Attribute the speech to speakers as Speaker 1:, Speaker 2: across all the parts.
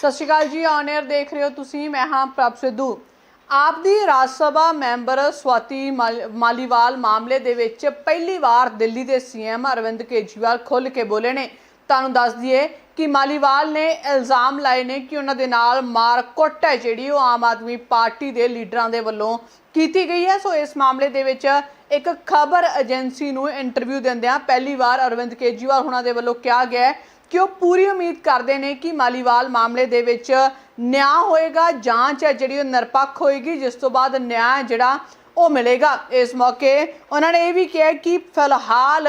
Speaker 1: ਸਤਿ ਸ਼੍ਰੀ ਅਕਾਲ ਜੀ on air ਦੇਖ ਰਹੇ ਹੋ ਤੁਸੀਂ, ਮੈਂ ਹਾਂ ਪ੍ਰਭ ਸਿੱਧੂ। ਆਪ ਦੀ ਰਾਜ ਸਭਾ ਮੈਂਬਰ ਸਵਾਤੀ ਮਾਲ- ਮਾਲੀਵਾਲ ਮਾਮਲੇ ਦੇ ਵਿੱਚ ਪਹਿਲੀ ਵਾਰ ਦਿੱਲੀ ਦੇ ਸੀਐਮ ਅਰਵਿੰਦ ਕੇਜਰੀਵਾਲ ਖੁੱਲ ਕੇ ਬੋਲੇ ਨੇ। ਤੁਹਾਨੂੰ ਦੱਸ ਦਈਏ ਕਿ ਮਾਲੀਵਾਲ ਨੇ ਇਲਜ਼ਾਮ ਲਾਏ ਨੇ ਕਿ ਉਹਨਾਂ ਦੇ ਨਾਲ ਮਾਰਕੁੱਟ ਹੈ ਜਿਹੜੀ ਉਹ ਆਮ ਆਦਮੀ ਪਾਰਟੀ ਦੇ ਲੀਡਰਾਂ ਦੇ ਵੱਲੋਂ ਕੀਤੀ ਗਈ ਹੈ। ਸੋ ਇਸ ਮਾਮਲੇ ਦੇ ਵਿੱਚ ਇੱਕ ਖਬਰ ਏਜੰਸੀ ਨੂੰ ਇੰਟਰਵਿਊ ਦਿੰਦਿਆਂ ਪਹਿਲੀ ਵਾਰ ਅਰਵਿੰਦ ਕੇਜਰੀਵਾਲ ਉਹਨਾਂ ਦੇ ਵੱਲੋਂ ਕਿਹਾ ਗਿਆ ਕਿ ਉਹ ਪੂਰੀ ਉਮੀਦ ਕਰਦੇ ਨੇ ਕਿ ਮਾਲੀਵਾਲ ਮਾਮਲੇ ਦੇ ਵਿੱਚ ਨਿਆਂ ਹੋਏਗਾ, ਜਾਂਚ ਹੈ ਜਿਹੜੀ ਉਹ ਨਿਰਪੱਖ ਹੋਏਗੀ, ਜਿਸ ਤੋਂ ਬਾਅਦ ਨਿਆਂ ਜਿਹੜਾ ਉਹ ਮਿਲੇਗਾ। ਇਸ ਮੌਕੇ ਉਹਨਾਂ ਨੇ ਇਹ ਵੀ ਕਿਹਾ ਕਿ ਫਿਲਹਾਲ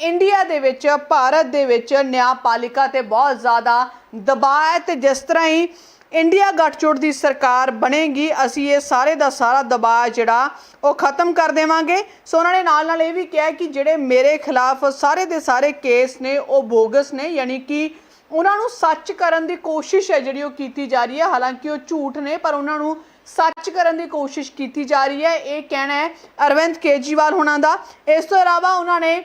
Speaker 1: ਇੰਡੀਆ ਦੇ ਵਿੱਚ, ਭਾਰਤ ਦੇ ਵਿੱਚ ਨਿਆਂਪਾਲਿਕਾ ਤੇ ਬਹੁਤ ਜ਼ਿਆਦਾ ਦਬਾਅ ਹੈ ਤੇ ਜਿਸ ਤਰ੍ਹਾਂ ਹੀ ਇੰਡੀਆ ਗੱਠਜੋੜ ਦੀ ਸਰਕਾਰ ਬਣੇਗੀ, ਅਸੀਂ ਇਹ ਸਾਰੇ ਦਾ ਸਾਰਾ ਦਬਾਅ ਜਿਹੜਾ, ਉਹ ਖਤਮ ਕਰ ਦੇਵਾਂਗੇ। ਸੋ ਉਹਨਾਂ ਨੇ ਨਾਲ ਨਾਲ ਇਹ ਵੀ ਕਿਹਾ ਕਿ ਜਿਹੜੇ ਮੇਰੇ ਖਿਲਾਫ ਸਾਰੇ ਦੇ ਸਾਰੇ ਕੇਸ ਨੇ, ਉਹ ਬੋਗਸ ਨੇ, ਯਾਨੀ ਕਿ ਉਹਨਾਂ ਨੂੰ ਸੱਚ ਕਰਨ ਦੀ ਕੋਸ਼ਿਸ਼ ਹੈ ਜਿਹੜੀ ਉਹ ਕੀਤੀ ਜਾ ਰਹੀ ਹੈ। ਹਾਲਾਂਕਿ ਉਹ ਝੂਠ ਨੇ, ਪਰ ਉਹਨਾਂ ਨੂੰ ਸੱਚ ਕਰਨ ਦੀ ਕੋਸ਼ਿਸ਼ ਕੀਤੀ ਜਾ ਰਹੀ ਹੈ। ਇਹ ਕਹਿਣਾ ਹੈ ਅਰਵਿੰਦ ਕੇਜਰੀਵਾਲ ਹੁਣਾਂ ਦਾ। ਇਸ ਤੋਂ ਇਲਾਵਾ ਉਹਨਾਂ ਨੇ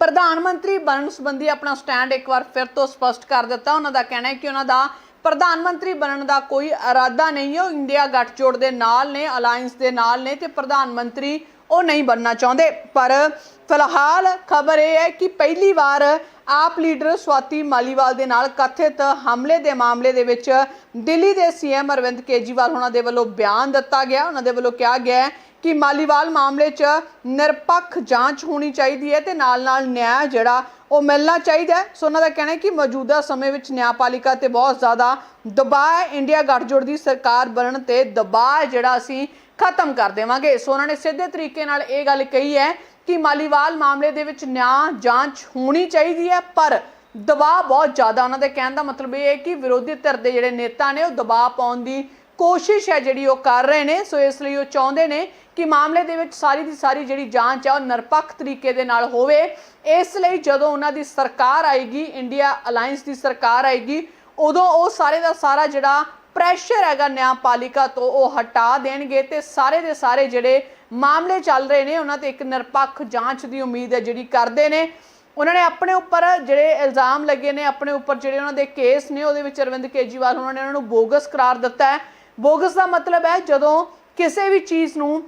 Speaker 1: ਪ੍ਰਧਾਨ ਮੰਤਰੀ ਬਣਨ ਸੰਬੰਧੀ ਆਪਣਾ ਸਟੈਂਡ ਇੱਕ ਵਾਰ ਫਿਰ ਤੋਂ ਸਪਸ਼ਟ ਕਰ ਦਿੱਤਾ। ਉਹਨਾਂ ਦਾ ਕਹਿਣਾ ਹੈ ਕਿ ਉਹਨਾਂ ਦਾ ਪ੍ਰਧਾਨ ਮੰਤਰੀ ਬਣਨ ਦਾ ਕੋਈ ਇਰਾਦਾ ਨਹੀਂ ਹੈ। ਉਹ ਇੰਡੀਆ ਗੱਠਜੋੜ ਦੇ ਨਾਲ ਨੇ ਅਲਾਈਅੰਸ ਦੇ ਨਾਲ ਨੇ ਤੇ ਪ੍ਰਧਾਨ ਮੰਤਰੀ ਉਹ ਨਹੀਂ ਬਣਨਾ ਚਾਹੁੰਦੇ। ਪਰ ਫਿਲਹਾਲ ਖਬਰ ਇਹ ਹੈ ਕਿ ਪਹਿਲੀ ਵਾਰ ਆਪ ਲੀਡਰ ਸਵਾਤੀ ਮਾਲੀਵਾਲ ਦੇ ਨਾਲ ਕਥਿਤ ਹਮਲੇ ਦੇ ਮਾਮਲੇ ਦੇ ਵਿੱਚ ਦਿੱਲੀ ਦੇ ਸੀਐਮ ਅਰਵਿੰਦ ਕੇਜਰੀਵਾਲ ਉਹਨਾਂ ਦੇ ਵੱਲੋਂ ਬਿਆਨ ਦਿੱਤਾ ਗਿਆ। ਉਹਨਾਂ ਦੇ ਵੱਲੋਂ ਕਿਹਾ ਗਿਆ ਕਿ ਮਾਲੀਵਾਲ ਮਾਮਲੇ 'ਚ ਨਿਰਪੱਖ ਜਾਂਚ ਹੋਣੀ ਚਾਹੀਦੀ ਹੈ ਤੇ ਨਾਲ-ਨਾਲ ਨਿਆਂ ਜਿਹੜਾ ਉਹ ਮਿਲਣਾ ਚਾਹੀਦਾ ਸੋ ਉਹਨਾਂ ਦਾ ਕਹਿਣਾ ਹੈ ਕਿ ਮੌਜੂਦਾ ਸਮੇਂ ਵਿੱਚ ਨਿਆਂਪਾਲਿਕਾ ਤੇ ਬਹੁਤ ਜ਼ਿਆਦਾ ਦਬਾਅ ਇੰਡੀਆ ਗੱਠਜੋੜ ਦੀ ਸਰਕਾਰ ਬਣਨ ਤੇ ਦਬਾਅ ਜਿਹੜਾ ਅਸੀਂ ਖਤਮ ਕਰ ਦੇਵਾਂਗੇ। ਸੋ ਉਹਨਾਂ ਨੇ ਸਿੱਧੇ ਤਰੀਕੇ ਨਾਲ ਇਹ ਗੱਲ ਕਹੀ ਹੈ ਕਿ ਮਾਲੀਵਾਲ ਮਾਮਲੇ ਦੇ ਵਿੱਚ ਨਿਆਂ ਜਾਂਚ ਹੋਣੀ ਚਾਹੀਦੀ ਹੈ, ਪਰ ਦਬਾਅ ਬਹੁਤ ਜ਼ਿਆਦਾ। ਉਹਨਾਂ ਦੇ ਕਹਿਣ ਦਾ ਮਤਲਬ ਇਹ ਹੈ ਕਿ ਵਿਰੋਧੀ ਧਿਰ ਦੇ ਜਿਹੜੇ ਨੇਤਾ ਨੇ, ਉਹ ਦਬਾਅ ਪਾਉਣ ਦੀ ਕੋਸ਼ਿਸ਼ ਹੈ ਜਿਹੜੀ ਉਹ ਕਰ ਰਹੇ ਨੇ। ਸੋ ਇਸ ਲਈ ਉਹ ਚਾਹੁੰਦੇ ਨੇ ਕਿ ਮਾਮਲੇ ਦੇ ਵਿੱਚ ਸਾਰੀ ਦੀ ਸਾਰੀ ਜਿਹੜੀ ਜਾਂਚ ਹੈ ਉਹ ਨਿਰਪੱਖ ਤਰੀਕੇ ਦੇ ਨਾਲ ਹੋਵੇ। ਇਸ ਲਈ ਜਦੋਂ ਉਹਨਾਂ ਦੀ ਸਰਕਾਰ ਆਏਗੀ ਇੰਡੀਆ ਅਲਾਈਅੰਸ ਦੀ ਸਰਕਾਰ ਆਏਗੀ, ਉਦੋਂ ਉਹ ਸਾਰੇ ਦਾ ਸਾਰਾ ਜਿਹੜਾ ਪ੍ਰੈਸ਼ਰ ਹੈਗਾ ਨਿਆਂਪਾਲਿਕਾ ਤੋਂ ਉਹ ਹਟਾ ਦੇਣਗੇ ਤੇ ਸਾਰੇ ਦੇ ਸਾਰੇ ਜਿਹੜੇ ਮਾਮਲੇ ਚੱਲ ਰਹੇ ਨੇ, ਉਹਨਾਂ ਤੇ ਇੱਕ ਨਿਰਪੱਖ ਜਾਂਚ ਦੀ ਉਮੀਦ ਹੈ ਜਿਹੜੀ ਕਰਦੇ ਨੇ। ਉਹਨਾਂ ਨੇ ਆਪਣੇ ਉੱਪਰ ਜਿਹੜੇ ਇਲਜ਼ਾਮ ਲੱਗੇ ਨੇ, ਆਪਣੇ ਉੱਪਰ ਜਿਹੜੇ ਉਹਨਾਂ ਦੇ ਕੇਸ ਨੇ, ਉਹਦੇ ਵਿੱਚ ਅਰਵਿੰਦ ਕੇਜਰੀਵਾਲ ਉਹਨਾਂ ਨੇ ਉਹਨਾਂ ਨੂੰ ਬੋਗਸ ਕਰਾਰ ਦਿੱਤਾ ਹੈ। ਬੋਗਸ ਦਾ ਮਤਲਬ ਹੈ ਜਦੋਂ ਕਿਸੇ ਵੀ ਚੀਜ਼ ਨੂੰ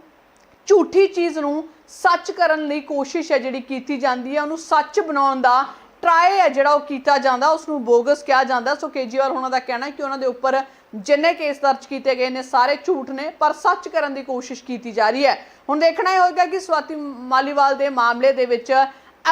Speaker 1: ਝੂਠੀ ਚੀਜ਼ ਨੂੰ ਸੱਚ ਕਰਨ ਲਈ ਕੋਸ਼ਿਸ਼ ਹੈ ਜਿਹੜੀ ਕੀਤੀ ਜਾਂਦੀ ਹੈ, ਉਹਨੂੰ ਸੱਚ ਬਣਾਉਣ ਦਾ ਟਰਾਈ ਹੈ ਜਿਹੜਾ ਉਹ ਕੀਤਾ ਜਾਂਦਾ ਉਸ ਨੂੰ ਬੋਗਸ ਕਿਹਾ ਜਾਂਦਾ। ਸੋ ਕੇਜਰੀਵਾਲ ਉਹਨਾਂ ਦਾ ਕਹਿਣਾ ਹੈ ਕਿ ਉਹਨਾਂ ਦੇ ਉੱਪਰ ਜਿੰਨੇ ਕੇਸ ਦਰਜ ਕੀਤੇ ਗਏ ਨੇ, ਸਾਰੇ ਝੂਠ ਨੇ, ਪਰ ਸੱਚ ਕਰਨ ਦੀ ਕੋਸ਼ਿਸ਼ ਕੀਤੀ ਜਾ ਰਹੀ ਹੈ। ਹੁਣ ਦੇਖਣਾ ਇਹ ਹੋਏਗਾ ਕਿ ਸਵਾਤੀ ਮਾਲੀਵਾਲ ਦੇ ਮਾਮਲੇ ਦੇ ਵਿੱਚ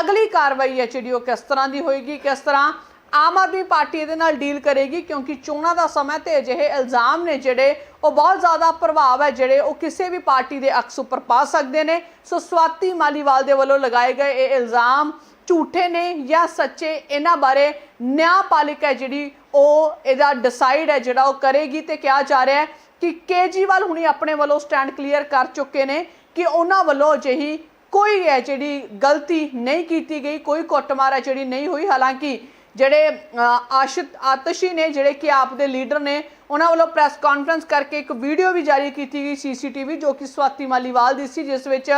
Speaker 1: ਅਗਲੀ ਕਾਰਵਾਈ ਹੈ ਜਿਹੜੀ ਉਹ ਕਿਸ ਤਰ੍ਹਾਂ ਦੀ ਹੋਏਗੀ, ਕਿਸ ਤਰ੍ਹਾਂ ਆਮ ਆਦਮੀ ਪਾਰਟੀ ਇਹਦੇ ਨਾਲ ਡੀਲ ਕਰੇਗੀ ਕਿਉਂਕਿ ਚੋਣਾਂ ਦਾ ਸਮਾਂ ਤੇ ਅਜਿਹੇ ਇਲਜ਼ਾਮ ਨੇ ਜਿਹੜੇ ਉਹ ਬਹੁਤ ਜ਼ਿਆਦਾ ਪ੍ਰਭਾਵ ਹੈ, ਜਿਹੜੇ ਉਹ ਕਿਸੇ ਵੀ ਪਾਰਟੀ ਦੇ ਅਕਸ ਉੱਪਰ ਪਾ ਸਕਦੇ ਨੇ। ਸੋ ਸਵਾਤੀ ਮਾਲੀਵਾਲ ਦੇ ਵੱਲੋਂ ਲਗਾਏ ਗਏ ਇਹ ਇਲਜ਼ਾਮ ਝੂਠੇ ਨੇ ਜਾਂ ਸੱਚੇ, ਇਹਨਾਂ ਬਾਰੇ ਨਿਆਂਪਾਲਿਕਾ ਹੈ ਜਿਹੜੀ ਉਹ ਇਹਦਾ ਡਿਸਾਈਡ ਹੈ, ਜਿਹੜਾ ਉਹ ਕਰੇਗੀ ਤੇ ਕਿਹਾ ਜਾ ਰਿਹਾ ਹੈ ਕਿ ਕੇਜੀਵਾਲ ਹੁਣੀ ਆਪਣੇ ਵੱਲੋਂ ਸਟੈਂਡ ਕਲੀਅਰ ਕਰ ਚੁੱਕੇ ਨੇ ਕਿ ਉਹਨਾਂ ਵੱਲੋਂ ਅਜਿਹੀ ਕੋਈ ਹੈ ਜਿਹੜੀ ਗਲਤੀ ਨਹੀਂ ਕੀਤੀ ਗਈ, ਕੋਈ ਕੁੱਟਮਾਰ ਹੈ ਜਿਹੜੀ ਨਹੀਂ ਹੋਈ। ਹਾਲਾਂਕਿ ਜਿਹੜੇ ਅ, ਆਸ਼ਿਤ ਆਤਸ਼ੀ ਨੇ ਜਿਹੜੇ ਕਿ ਆਪ ਦੇ ਲੀਡਰ ਨੇ ਉਹਨਾਂ ਵੱਲੋਂ ਪ੍ਰੈਸ ਕਾਨਫਰੰਸ ਕਰਕੇ ਇੱਕ ਵੀਡੀਓ ਵੀ ਜਾਰੀ ਕੀਤੀ ਗਈ ਸੀਸੀਟੀਵੀ ਜੋ ਕਿ ਸਵਾਤੀ ਮਾਲੀਵਾਲ ਦੀ ਸੀ ਜਿਸ ਵਿੱਚ